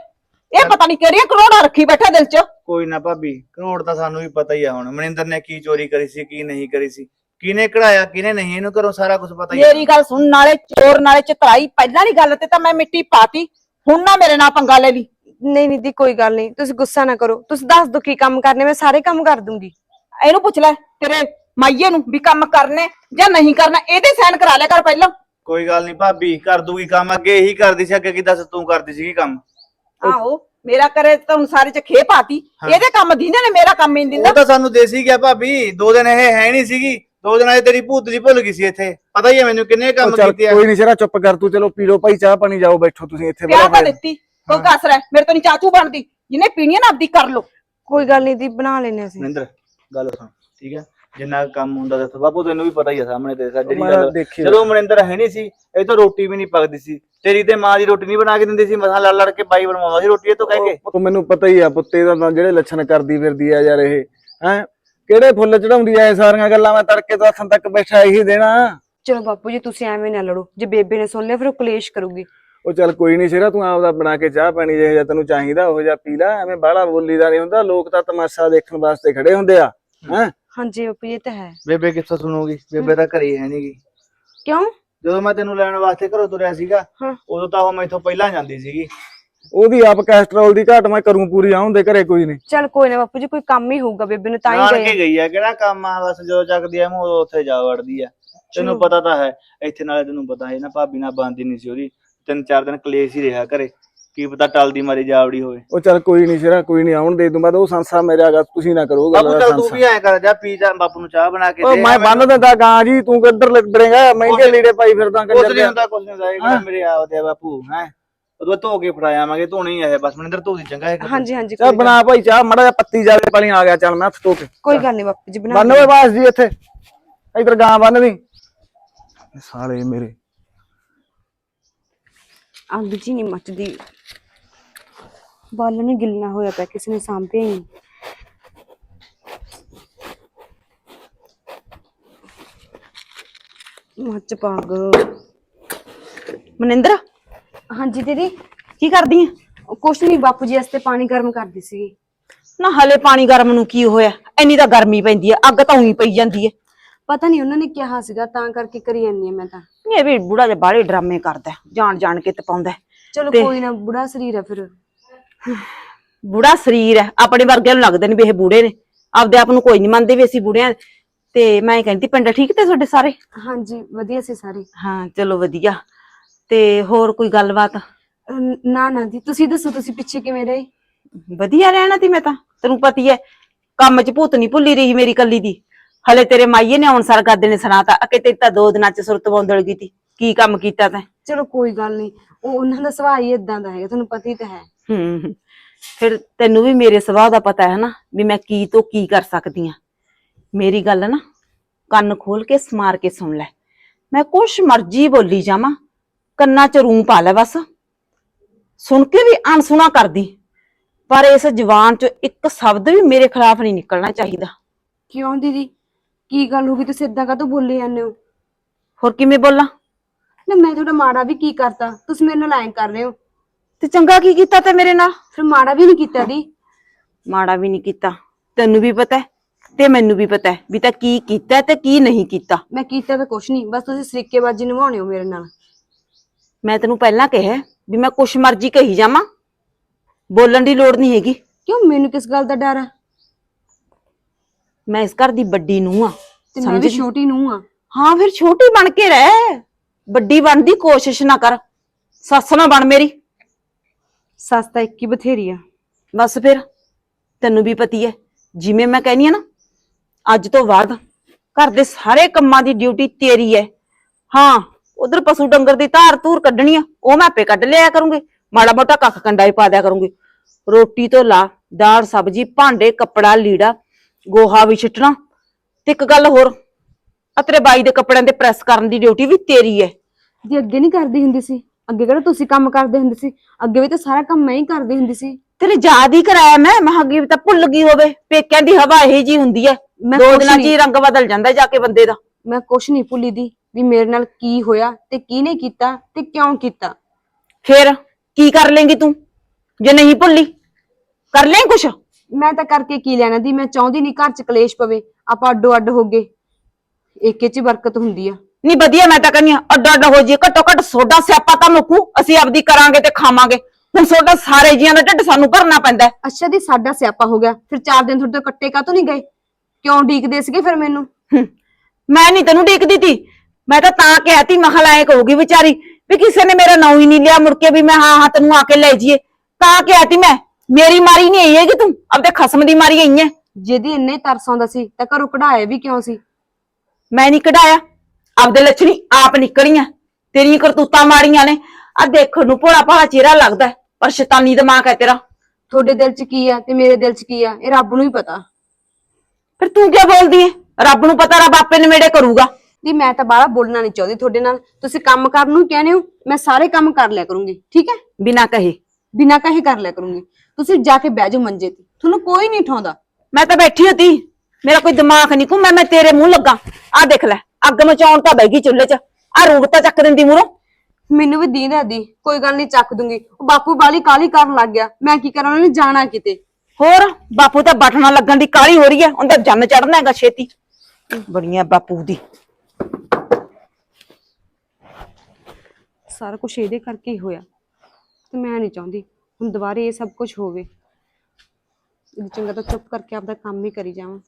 ਇਹ ਪਤਾ ਨਹੀਂ ਕਿਹੜੀਆਂ ਕਰੋੜਾਂ ਰੱਖੀ ਬੈਠਾ ਦਿਲ ਚ। ਕੋਈ ਨਾ ਭਾਬੀ ਕਰੋੜ ਤਾਂ ਸਾਨੂੰ ਵੀ ਪਤਾ ਹੀ ਆ ਹੁਣ। ਮਨਿੰਦਰ ਨੇ ਕੀ ਚੋਰੀ ਕਰੀ ਸੀ ਕੀ ਨਹੀਂ ਕਰੀ ਸੀ। ਕਿਹਨੇ ਕਢਾਇਆ ਕਿਹਨੇ ਨਹੀਂ ਇਹਨੂੰ ਘਰੋਂ ਸਾਰਾ ਕੁਝ ਪਤਾ ਹੀ ਆ। ਮੇਰੀ ਗੱਲ ਸੁਣ ਨਾਲੇ ਚੋਰ ਨਾਲੇ ਚਤਰਾਈ ਪਹਿਲਾਂ ਦੀ ਗੱਲ ਤੇ ਤਾਂ ਮੈਂ ਮਿੱਟੀ ਪਾਤੀ ਹੁਣ ਨਾ ਮੇਰੇ ਨਾਲ ਪੰਗਾ ਲੈ ਲਈ। ਨਹੀਂ ਨਹੀਂ ਦੀ ਕੋਈ ਗੱਲ ਨਹੀਂ ਤੁਸੀਂ ਗੁੱਸਾ ਨਾ ਕਰੋ। ਤੁਸੀਂ ਦੱਸ ਦੋ ਕੀ ਕੰਮ ਕਰਨੇ ਮੈਂ ਸਾਰੇ ਕੰਮ ਕਰ ਦੂੰਗੀ। ਇਹਨੂੰ ਪੁੱਛ ਲੈ ਤੇਰੇ ਮਾਈਏ ਨੂੰ ਵੀ ਕੰਮ ਕਰਨੇ ਜਾਂ ਨਹੀਂ ਕਰਨਾ ਇਹਦੇ ਸਾਈਨ ਕਰਾ ਲਿਆ ਕਰ ਪਹਿਲਾਂ। ਕੋਈ ਗੱਲ ਨਹੀਂ ਭਾਬੀ ਕਰ ਦੂਗੀ ਕੰਮ ਅੱਗੇ ਇਹੀ ਕਰਦੀ ਸੀ ਅੱਗੇ ਕੀ ਦੱਸ ਤੂੰ ਕਰਦੀ ਸੀਗੀ ਕੰਮ? ਆਹੋ ਮੇਰਾ ਕਰੇ ਤਾਂ ਹੁਣ ਸਾਰੇ ਚ ਖੇ ਪਾਤੀ ਇਹਦੇ ਕੰਮ ਦੀਨੇ ਨੇ ਮੇਰਾ ਕੰਮ ਹੀ ਨਹੀਂ ਉਹ ਦਿੰਦਾ ਤਾਂ ਸਾਨੂੰ ਦੇਸੀ ਗਿਆ ਭਾਬੀ ਦੋ ਦਿਨ ਇਹ ਹੈ ਨਹੀਂ ਸੀਗੀ ਦੋ ਦਿਨ ਅਜੇ ਤੇਰੀ ਭੂਤ ਦੀ ਭੁੱਲ ਗਈ ਸੀ ਇੱਥੇ। ਪਤਾ ਹੀ ਹੈ ਮੈਨੂੰ ਕਿੰਨੇ ਕੰਮ ਉਹ ਕੀਤੇ ਆ। ਕੋਈ ਨਹੀਂ ਸਿਰਾ ਚੁੱਪ ਕਰ ਤੂੰ ਚਲੋ ਪੀ ਲਓ ਭਾਈ ਚਾਹ ਪਾਣੀ ਜਾਓ ਬੈਠੋ ਤੁਸੀਂ ਇੱਥੇ ਪਿਆ ਤਾਂ ਦਿੱਤੀ ਕੋਈ ਕਸਰ ਹੈ ਮੇਰੇ ਤੋਂ ਨਹੀਂ ਚਾਚੂ ਬਣਦੀ ਜਿਹਨੇ ਪੀਣੀ ਹੈ ਨਾ ਆਪਦੀ ਕਰ ਲੋ ਕੋਈ ਗੱਲ ਨਹੀਂ ਦੀ ਬਣਾ ਲੈਨੇ ਅਸੀਂ। ਮਨਿੰਦਰ ਗੱਲ ਸੁਣ ਠੀਕ ਹੈ? ਜਿੰਨਾ ਕੁ ਕੰਮ ਹੁੰਦਾ ਦੱਸ ਬਾਪੂ ਤੈਨੂੰ ਵੀ ਪਤਾ ਹੀ ਆ ਸਾਹਮਣੇ ਸਾਹ ਜਿਹੜੀ ਮੈਂ ਗੱਲ ਜਦੋਂ ਮਨਿੰਦਰ ਹੈ ਨਹੀਂ ਸੀ ਇਹ ਤਾਂ ਰੋਟੀ ਵੀ ਨਹੀਂ ਪੱਕਦੀ ਸੀ। ਤੇਰੀ ਤੇ ਮਾਂ ਦੀ ਰੋਟੀ ਨਹੀਂ ਬਣਾ ਕੇ ਦਿੰਦੀ ਸੀ ਮਸਾਂ ਲੜ ਲੜ ਕੇ ਬਾਈ ਬਣਵਾਉਂਦਾ ਸੀ ਰੋਟੀ ਇਹ ਤੋਂ ਕਹਿ ਕੇ। ਉਹ ਮੈਨੂੰ ਪਤਾ ਹੀ ਆ ਪੁੱਤੇ ਦਾ ਤਾਂ ਜਿਹੜੇ ਲੱਛਣ ਕਰਦੀ ਫਿਰਦੀ ਆ ਯਾਰ ਇਹ ਹੈ? ਕਿਹੜੇ ਫੁੱਲ ਚੜਾਉਂਦੀ ਇਹ ਸਾਰੀਆਂ ਗੱਲਾਂ ਮੈਂ ਤੜਕੇ ਤੋਂ ਹੱਥਾਂ ਤੱਕ ਬੈਠਾ ਇਹੀ ਦੇਣਾ। ਚਲੋ ਬਾਪੂ ਜੀ ਤੁਸੀਂ ਐਵੇਂ ਨਾ ਲੜੋ। ਜੇ ਬੇਬੇ ਨੇ ਸੁਣ ਲਿਆ ਫਿਰ ਉਹ ਕਲੇਸ਼ ਕਰੂਗੀ। ਉਹ ਚੱਲ ਕੋਈ ਨਹੀਂ ਸਿਰਾ ਤੂੰ ਆਪਦਾ ਬਣਾ ਕੇ ਚਾਹ ਪਾਣੀ ਜਿਹੋ ਜਿਹਾ ਤੈਨੂੰ ਚਾਹੀਦਾ ਉਹ ਜਿਹਾ ਪੀ ਲੈ ਐਵੇਂ ਬਾਹਲਾ ਬੋਲੀਦਾ ਨਹੀਂ ਹੁੰਦਾ ਲੋਕ ਤਾਂ ਤਮਾਸ਼ਾ ਦੇਖਣ ਵਾਸਤੇ ਖੜੇ ਹੁੰਦੇ ਆ ਹੈ? ਹਾਂਜੀ ਬਾਪੂ ਜੀ ਇਹ ਤਾਂ ਹੈ। ਬੇਬੇ ਕਿੱਥੋਂ ਸੁਣੂਗੀ? ਬੇਬੇ ਤਾਂ ਘਰੇ ਹੈ ਨਹੀਂਗੀ ਕਿਉਂ? ਜਦੋਂ ਮੈਂ ਤੈਨੂੰ ਲੈਣ ਵਾਸਤੇ ਘਰੋਂ ਤੁਰਿਆ ਸੀਗਾ ਹਾਂ। ਉਦੋਂ ਤਾਂ ਉਹ ਮੈਥੋਂ ਪਹਿਲਾਂ ਜਾਂਦੀ ਸੀਗੀ। ਉਹਦੀ ਆਪ ਕੈਸਟਰੋਲ ਦੀ ਘਾਟ ਮੈਂ ਕਰੂੰ ਪੂਰੀ ਆਉਂਦੇ ਘਰੇ ਕੋਈ ਨਹੀਂ। ਚਲ ਕੋਈ ਨਾ ਬਾਪੂ ਜੀ ਕੋਈ ਕੰਮ ਹੀ ਹੋਊਗਾ ਬੇਬੇ ਨੂੰ ਤਾਂ ਹੀ ਕੇ ਗਏ। ਗਈ ਆ ਕਿਹੜਾ ਕੰਮ ਆ? ਬਸ ਜਦੋਂ ਚੱਕਦੀ ਆ ਮੂੰਹ ਉਦੋਂ ਉੱਥੇ ਜਾ ਵੜਦੀ ਆ। ਤੈਨੂੰ ਪਤਾ ਤਾਂ ਹੈ ਇੱਥੇ ਨਾਲੇ ਤੈਨੂੰ ਪਤਾ ਹੈ ਨਾ ਭਾਬੀ ਨਾਲ ਬੰਦੀ ਨਹੀਂ ਸੀ ਉਹਦੀ। ਤਿੰਨ ਚਾਰ ਦਿਨ ਕਲੇਸ਼ ਹੀ ਰਿਹਾ ਘਰੇ। ਕੀ ਪਤਾ ਟਲਦੀ ਮਾਰੀ ਜਾਵੜੀ ਹੋਵੇ। ਉਹ ਚੱਲ ਕੋਈ ਨਹੀਂ ਸਿਰਾ ਕੋਈ ਨਹੀਂ ਆਉਣ ਦੇ ਦੂੰ ਮੈਂ ਉਹ ਸੰਸਾ ਮੇਰੇ ਆਗਾ ਤੁਸੀਂ ਨਾ ਕਰੋ ਗੱਲ ਬਾਪੂ ਚੱਲ ਤੂੰ ਵੀ ਐ ਕਰ ਜਾ ਪੀ ਜਾ ਬਾਪੂ ਨੂੰ ਚਾਹ ਬਣਾ ਕੇ ਉਹ ਦੇ ਮੈਂ ਬੰਨ ਦਿੰਦਾ ਗਾਂ ਜੀ ਤੂੰ ਕਿੱਧਰ ਲਿਬੜੇਗਾ ਮਹਿੰਗੇ ਲੀੜੇ ਪਾਈ ਫਿਰਦਾ ਕੁਛ ਕੰਜਰ ਨਹੀਂ ਜਿਹਾ। ਹੁੰਦਾ ਕੁਛ ਨਹੀਂ ਹੁੰਦਾ ਇਹ ਕਿਹੜਾ ਮੇਰੇ ਬਾਪੂ ਹੈ। ਉਦੋਂ ਧੋ ਕੇ ਫੜਾਇਆਵਾਂਗੇ ਧੋਣੀ ਆ ਇਹ ਬਸ ਮਨਿੰਦਰ ਧੋ ਦੀ ਚੰਗਾ ਹੈ ਹਾਂਜੀ ਹਾਂਜੀ ਚੱਲ ਬਣਾ ਭਾਈ ਚਾਹ ਮੜਾ ਜਿਹਾ ਪੱਤੀ ਜਾਲੇ ਪਾਣੀ ਆ ਗਿਆ ਚੱਲ ਮੈਂ ਧੋ ਕੇ। ਕੋਈ ਗੱਲ ਨਹੀਂ ਬਾਪੂ ਜੀ ਬਣਾ ਬੰਨ ਓਏ ਬਾਸ ਜੀ ਇੱਥੇ। ਇਧਰ ਗਾਂ ਬੰਨ ਦੀ ਸਾਲੇ ਮੇਰੇ। ਅੱਗ ਜੀ ਨਹੀਂ ਮੱਚਦੀ। ਬਾਲ ਨਹੀਂ ਗਿੱਲਣਾ ਹੋਇਆ ਪਿਆ ਕਿਸੇ ਨੇ ਸਾਂਭਿਆ ਹੀ ਨਹੀਂ। ਮੱਚ ਪਾਗ ਮਨਿੰਦਰ? ਹਾਂਜੀ ਦੀਦੀ। ਕੀ ਕਰਦੀ ਆ? ਕੁਛ ਨਹੀਂ ਬਾਪੂ ਜੀ ਵਾਸਤੇ ਪਾਣੀ ਗਰਮ ਕਰਦੀ ਸੀਗੀ। ਨਾ ਹਲੇ ਪਾਣੀ ਗਰਮ ਨੂੰ ਕੀ ਹੋਇਆ? ਇੰਨੀ ਤਾਂ ਗਰਮੀ ਪੈਂਦੀ ਆ ਅੱਗ ਤਾਂ ਉਹੀ ਪਈ ਜਾਂਦੀ ਹੈ ਪਤਾ ਨਹੀਂ ਉਹਨਾਂ ਨੇ ਕਿਹਾ ਸੀਗਾ ਤਾਂ ਕਰਕੇ ਕਰੀ ਜਾਂਦੀ ਹਾਂ ਮੈਂ ਤਾਂ। ਇਹ ਵੀ ਬੁੜਾ ਜਿਹਾ ਬਾਹਲੇ ਡਰਾਮੇ ਕਰਦਾ ਹੈ, ਜਾਣ ਜਾਣ ਕੇ ਤਪਾਉਂਦਾ ਹੈ। ਚਲੋ ਤੇ- ਕੋਈ ਨਾ ਬੁੜਾ ਸਰੀਰ ਆ ਫਿਰ। ਬੁੜਾ ਸਰੀਰ ਹੈ ਆਪਣੇ ਵਰਗਿਆਂ ਨੂੰ ਲੱਗਦੇ ਨੇ ਵੀ ਇਹ ਬੁੜੇ ਨੇ। ਆਪਦੇ ਆਪ ਨੂੰ ਕੋਈ ਨਹੀਂ ਮੰਨਦੇ ਵੀ ਅਸੀਂ ਬੁੜੇ ਆ ਤੇ ਮੈਂ ਕਹਿੰਦੀ ਪਿੰਡ ਠੀਕ ਤੇ ਤੁਹਾਡੇ ਸਾਰੇ? ਹਾਂਜੀ ਵਧੀਆ ਸੀ ਸਾਰੇ। ਹਾਂ ਚਲੋ ਵਧੀਆ। ਤੇ ਹੋਰ ਕੋਈ ਗੱਲਬਾਤ? ਅਹ ਨਾ ਨਾ ਦੀ ਤੁਸੀਂ ਦੱਸੋ ਤੁਸੀਂ ਪਿੱਛੇ ਕਿਵੇਂ ਰਹੇ? ਵਧੀਆ ਰਹਿਣਾ ਤੀ ਮੈਂ ਤਾਂ। ਤੈਨੂੰ ਪਤੀ ਹੈ ਕੰਮ 'ਚ ਭੂਤ ਨਹੀਂ ਭੁੱਲੀ ਰਹੀ ਮੇਰੀ ਕੱਲੀ ਦੀ। ਹਲੇ ਤੇਰੇ ਮਾਈਏ ਨੇ ਆਉਣ ਸਾਰ ਕਰਦੇ ਨੇ ਸੁਣਾਤਾ ਅਕੇ ਤੇ ਤਾਂ ਦੋ ਦਿਨਾਂ 'ਚ ਸੁਰਤ ਬੌਂਦਲ ਗਈ ਤੀ। ਕੀ ਕੰਮ ਕੀਤਾ ਤੈਂ? ਚਲੋ ਕੋਈ ਗੱਲ ਨਹੀਂ। ਉਹ ਉਹਨਾਂ ਦਾ ਸੁਭਾਅ ਹੀ ਇਦਾਂ ਦਾ ਹੈਗਾ ਤੁਹਾਨੂੰ ਪਤਾ ਹੀ ਤਾਂ ਹੈ। ਹੂੰ ਫਿਰ ਤੈਨੂੰ ਵੀ ਮੇਰੇ ਸੁਭਾਅ ਦਾ ਪਤਾ ਹੈ ਨਾ ਵੀ ਮੈਂ ਕੀ ਤੋਂ ਕੀ ਕਰ ਸਕਦੀ ਆ ਮੇਰੀ ਗੱਲ ਨਾ ਕੰਨ ਖੋਲ ਕੇ ਸਮਾਰ ਕੇ ਸੁਣ ਲੈ। ਮੈਂ ਕੁਛ ਮਰਜ਼ੀ ਬੋਲੀ ਜਾਵਾਂ ਕੰਨਾਂ 'ਚ ਰੂੰ ਪਾ ਲੈ ਬਸ। ਸੁਣ ਕੇ ਵੀ ਅਣਸੁਣਾ ਕਰਦੀ ਪਰ ਇਸ ਜਵਾਨ ਚ ਇੱਕ ਸ਼ਬਦ ਵੀ ਮੇਰੇ ਖਿਲਾਫ ਨਹੀਂ ਨਿਕਲਣਾ ਚਾਹੀਦਾ। ਕਿਉਂ ਦੀਦੀ? ਕੀ ਗੱਲ ਹੋ ਗਈ? ਤੁਸੀਂ ਇਦਾਂ ਕਾਹਤੋਂ ਬੋਲੇ ਜਾਂਦੇ ਹੋ? ਹੋਰ ਕਿਵੇਂ ਬੋਲਾਂ? ਨਾ ਮੈਂ ਤੁਹਾਡਾ ਮਾੜਾ ਵੀ ਕੀ ਕਰਤਾ? ਤੁਸੀਂ ਮੇਰੇ ਨਾਲ ਐਂ ਕਰ ਰਹੇ ਹੋ। ਤੇ ਚੰਗਾ ਕੀ ਕੀਤਾ ਤੇ ਮੇਰੇ ਨਾਲ? ਫਿਰ ਮਾੜਾ ਵੀ ਨਹੀਂ ਕੀਤਾ ਦੀ। ਮਾੜਾ ਵੀ ਨਹੀਂ ਕੀਤਾ। ਤੈਨੂੰ ਵੀ ਪਤਾ ਹੈ ਤੇ ਮੈਨੂੰ ਵੀ ਪਤਾ ਹੈ ਵੀ ਤਾਂ ਕੀ ਕੀਤਾ ਤੇ ਕੀ ਨਹੀਂ ਕੀਤਾ। ਮੈਂ ਕੀਤਾ ਤਾਂ ਕੁਛ ਨਹੀਂ ਬਸ ਤੁਸੀਂ ਸਰੀਕੇਬਾਜ਼ੀ ਨਿਭਾਉਣੇ ਹੋ ਮੇਰੇ ਨਾਲ। ਮੈਂ ਤੈਨੂੰ ਪਹਿਲਾਂ ਕਿਹਾ ਵੀ ਮੈਂ ਕੁਛ ਮਰਜ਼ੀ ਕਹੀ ਜਾਵਾਂ। ਬੋਲਣ ਦੀ ਲੋੜ ਨਹੀਂ ਹੈਗੀ। ਕਿਉਂ? ਮੈਨੂੰ ਕਿਸ ਗੱਲ ਦਾ ਡਰ ਹੈ? ਮੈਂ ਇਸ ਘਰ ਦੀ ਵੱਡੀ ਨੂੰ ਆ ਤੇ ਮੈਂ ਵੀ ਛੋਟੀ ਨੂੰ ਆ ਹਾਂ ਫਿਰ ਛੋਟੀ ਬਣ ਕੇ ਰਹਿ। ਵੱਡੀ ਬਣਨ ਦੀ ਕੋਸ਼ਿਸ਼ ਨਾ ਕਰ। ਸੱਸ ਨਾ ਬਣ ਮੇਰੀ। ਸੱਸ ਤਾਂ ਇੱਕ ਹੀ ਬਥੇਰੀ ਆ। ਬਸ ਫਿਰ ਤੈਨੂੰ ਵੀ ਪਤੀ ਹੈ ਜਿਵੇਂ ਮੈਂ ਕਹਿੰਨੀ ਆ ਨਾ ਅੱਜ ਤੋਂ ਬਾਅਦ ਘਰ ਦੇ ਸਾਰੇ ਕੰਮਾਂ ਦੀ ਡਿਊਟੀ ਤੇਰੀ ਹੈ ਹਾਂ ਉਧਰ ਪਸ਼ੂ ਡੰਗਰ ਦੀ ਧਾਰ ਧੂਰ ਕੱਢਣੀ ਆ ਉਹ ਮੈਂ ਆਪੇ ਕੱਢ ਲਿਆ ਕਰੂੰਗੀ ਮਾੜਾ ਮੋਟਾ ਕੱਖ ਕੰਡਾ ਹੀ ਪਾ ਦਿਆ ਕਰੂੰਗੀ। ਰੋਟੀ ਤੋਂ ਲਾ ਦਾਲ ਸਬਜੀ ਭਾਂਡੇ ਕੱਪੜਾ ਲੀੜਾ ਗੋਹਾ ਵੀ ਛਿੱਟਣਾ। ਤੇ ਇੱਕ ਗੱਲ ਹੋਰ ਆ ਤੇਰੇ ਬਾਈ ਦੇ ਕੱਪੜਿਆਂ ਦੇ ਪ੍ਰੈਸ ਕਰਨ ਦੀ ਡਿਊਟੀ ਵੀ ਤੇਰੀ ਹੈ ਦੀ ਅੱਗੇ ਨਹੀਂ ਕਰਦੀ ਹੁੰਦੀ ਸੀ ਅੱਗੇ ਕਿਹੜਾ ਤੁਸੀਂ ਕੰਮ ਕਰਦੇ ਹੁੰਦੇ ਸੀ? ਅੱਗੇ ਵੀ ਤਾਂ ਸਾਰਾ ਕੰਮ ਮੈਂ ਹੀ ਕਰਦੀ ਹੁੰਦੀ ਸੀ। ਤੇਰੇ ਯਾਦ ਹੀ ਕਰਾਇਆ ਮੈਂ ਮਹਾਗੀ ਤਾਂ ਭੁੱਲ ਗਈ ਹੋਵੇ। ਪੇਕਿਆਂ ਦੀ ਹਵਾ ਇਹੀ ਜੀ ਹੁੰਦੀ ਮੈਂ ਦੋ ਕੁਛ ਦਿਨਾਂ 'ਚ ਨਹੀਂ- ਹੀ ਰੰਗ ਬਦਲ ਜਾਂਦਾ ਜਾ ਕੇ ਬੰਦੇ ਦਾ। ਮੈਂ ਕੁਛ ਨਹੀਂ ਭੁੱਲੀ ਦੀ ਵੀ ਮੇਰੇ ਨਾਲ ਕੀ ਹੋਇਆ ਤੇ ਕਿਹਨੇ ਕੀਤਾ ਤੇ ਕਿਉਂ ਕੀਤਾ। ਫੇਰ ਕੀ ਕਰ ਲੇਂਗੀ ਤੂੰ? ਜੇ ਨਹੀਂ ਭੁੱਲੀ ਕਰ ਲੈ ਕੁਛ? ਮੈਂ ਤਾਂ ਕਰਕੇ ਕੀ ਲੈਣਾ ਦੀ ਮੈਂ ਚਾਹੁੰਦੀ ਨਹੀਂ ਘਰ ਚ ਕਲੇਸ਼ ਪਵੇ ਆਪਾਂ ਅੱਡੋ ਅੱਡ ਹੋ ਗਏ। ਏਕੇ ਚ ਹੀ ਬਰਕਤ ਹੁੰਦੀ ਆ। ਨਹੀਂ ਵਧੀਆ ਮੈਂ ਤਾਂ ਕਹਿੰਦੀ ਅੱਡ ਅੱਡ ਹੋ ਜੀ ਘੱਟੋ ਘੱਟ ਸੋਡਾ ਸਿਆਪਾ ਤਾਂ ਮੁੱਕੂ ਅਸੀਂ ਆਪਦੀ ਕਰਾਂਗੇ ਤੇ ਖਾਵਾਂਗੇ। ਹੁਣ ਸੋਡਾ ਸਾਰੇ ਜੀਆਂ ਦਾ ਢਿੱਡ ਸਾਨੂੰ ਭਰਨਾ ਪੈਂਦਾ ਹੈ। ਅੱਛਾ ਦੀ ਸਾਡਾ ਸਿਆਪਾ ਹੋ ਗਿਆ। ਫਿਰ ਚਾਰ ਦਿਨ ਤੁਹਾਡੇ ਤੋਂ ਕੱਟੇ ਕਾਤੋਂ ਨਹੀਂ ਗਏ? ਕਿਉਂ ਡੀਕਦੇ ਸੀਗੇ ਫਿਰ ਮੈਨੂੰ? ਹੂੰ। ਮੈਂ ਨਹੀਂ ਤੈਨੂੰ ਡੀਕਦੀ ਤੀ। ਮੈਂ ਤਾਂ ਤਾਂ ਕਹਿਤੀ ਮਖਲ ਐ ਕਹੂਗੀ ਵਿਚਾਰੀ। ਵੀ ਕਿਸੇ ਨੇ ਮੇਰਾ ਨਾਂ ਹੀ ਨਹੀਂ ਲਿਆ ਮੁੜ ਕੇ ਵੀ ਮੈਂ ਹਾਂ ਹਾਂ ਤੈਨੂੰ ਆ ਕੇ ਲੈ ਜੀਏ ਤਾਂ ਕਹਿਤੀ ਮੈਂ ਮੇਰੀ ਮਾਰੀ ਨਹੀਂ ਆਈ ਹੈਗੀ ਤੂੰ ਆਪਦੇ ਖਸਮ ਦੀ ਮਾਰੀ ਆਈ ਹੈ। ਜਿਹਦੀ ਇੰਨੇ ਤਰਸ ਆਉਂਦਾ ਸੀ ਤਾਂ ਘਰੋਂ ਕਢਾਇਆ ਵੀ ਕਿਉਂ ਸੀ? ਮੈਂ ਨਹੀਂ ਕਢਾਇਆ। ਆਪਦੇ ਲੱਛਣੀ ਆਪ ਨਿਕਲੀਆਂ। ਤੇਰੀਆਂ ਕਰਤੂਤਾਂ ਮਾੜੀਆਂ ਨੇ। ਆ ਦੇਖਣ ਨੂੰ ਭੋਲਾ ਭਾਲਾ ਚਿਹਰਾ ਲੱਗਦਾ ਹੈ, ਪਰ ਸ਼ੈਤਾਨੀ ਦਿਮਾਗ ਹੈ ਤੇਰਾ। ਤੁਹਾਡੇ ਦਿਲ 'ਚ ਕੀ ਆ ਤੇ ਮੇਰੇ ਦਿਲ 'ਚ ਕੀ ਆ? ਇਹ ਰੱਬ ਨੂੰ ਹੀ ਪਤਾ। ਫਿਰ ਤੂੰ ਕਿਉਂ ਬੋਲਦੀ ਹੈ ਰੱਬ ਨੂੰ ਪਤਾ ਰੱਬ ਆਪੇ ਨਵੇੜੇ ਕਰੂਗਾ। ਦੀ ਮੈਂ ਤਾਂ ਬਾਹਲਾ ਬੋਲਣਾ ਨਹੀਂ ਚਾਹੁੰਦੀ ਤੁਹਾਡੇ ਨਾਲ। ਤੁਸੀਂ ਕੰਮ ਕਰਨ ਨੂੰ ਕਹਿੰਦੇ ਹੋ ਮੈਂ ਸਾਰੇ ਕੰਮ ਕਰ ਲਿਆ ਕਰੂੰਗੀ ਠੀਕ ਹੈ? ਬਿਨਾਂ ਕਹੇ। ਬਿਨਾਂ ਕਹੇ ਕਰ ਲਿਆ ਕਰੂੰਗੀ। ਤੁਸੀਂ ਜਾ ਕੇ ਬਹਿ ਜਾਓ ਮੰਜੇ ਤੇ। ਤੁਹਾਨੂੰ ਕੋਈ ਨਹੀਂ ਠਾਉਂਦਾ ਮੈਂ ਤਾਂ ਬੈਠੀ ਹੋਤੀ ਮੇਰਾ ਕੋਈ ਦਿਮਾਗ ਨਹੀਂ ਘੁੰਮਿਆ ਮੈਂ ਤੇਰੇ ਮੂੰਹ ਲੱਗਾ। ਆ ਦੇਖ ਲੈ। ਅੱਗ ਮਚਾਉਣ ਤਾਂ ਬਹਿ ਗਈ ਚੁੱਲ੍ਹੇ 'ਚ। ਆ ਰੂਪ ਤਾਂ ਚੱਕ ਦਿੰਦੀ ਮੂਹਰੋਂ। ਮੈਨੂੰ ਵੀ ਦੀਂਦਾ ਦੀ ਕੋਈ ਗੱਲ ਨਹੀਂ ਚੱਕ ਦੂੰਗੀ। ਉਹ ਬਾਪੂ ਬਾਲੀ ਕਾਲੀ ਕਰਨ ਲੱਗ ਗਿਆ। ਮੈਂ ਕੀ ਕਰਾਂ ਉਹਨੇ ਜਾਣਾ ਕਿਤੇ? ਹੋਰ ਬਾਪੂ ਤਾਂ ਬਟਨਾ ਲੱਗਣ ਦੀ ਕਾਲੀ ਹੋ ਰਹੀ ਹੈ। ਉਹਦਾ ਜੰਨ ਚੜਨਾ ਹੈਗਾ ਛੇਤੀ। ਬੜੀਆਂ ਬਾਪੂ ਦੀ। ਸਾਰਾ ਕੁਝ ਇਹਦੇ ਕਰਕੇ ਹੀ ਹੋਇਆ। ਤੇ ਮੈਂ ਨਹੀਂ ਚਾਹੁੰਦੀ ਹੁਣ ਦੁਬਾਰੇ ਇਹ ਸਭ ਕੁਝ ਹੋਵੇ। ਇਹ ਚੰਗਾ ਤਾਂ ਚੁੱਪ ਕਰਕੇ ਆਪਦਾ ਕੰਮ ਹੀ ਕਰੀ ਜਾਵਾਂ।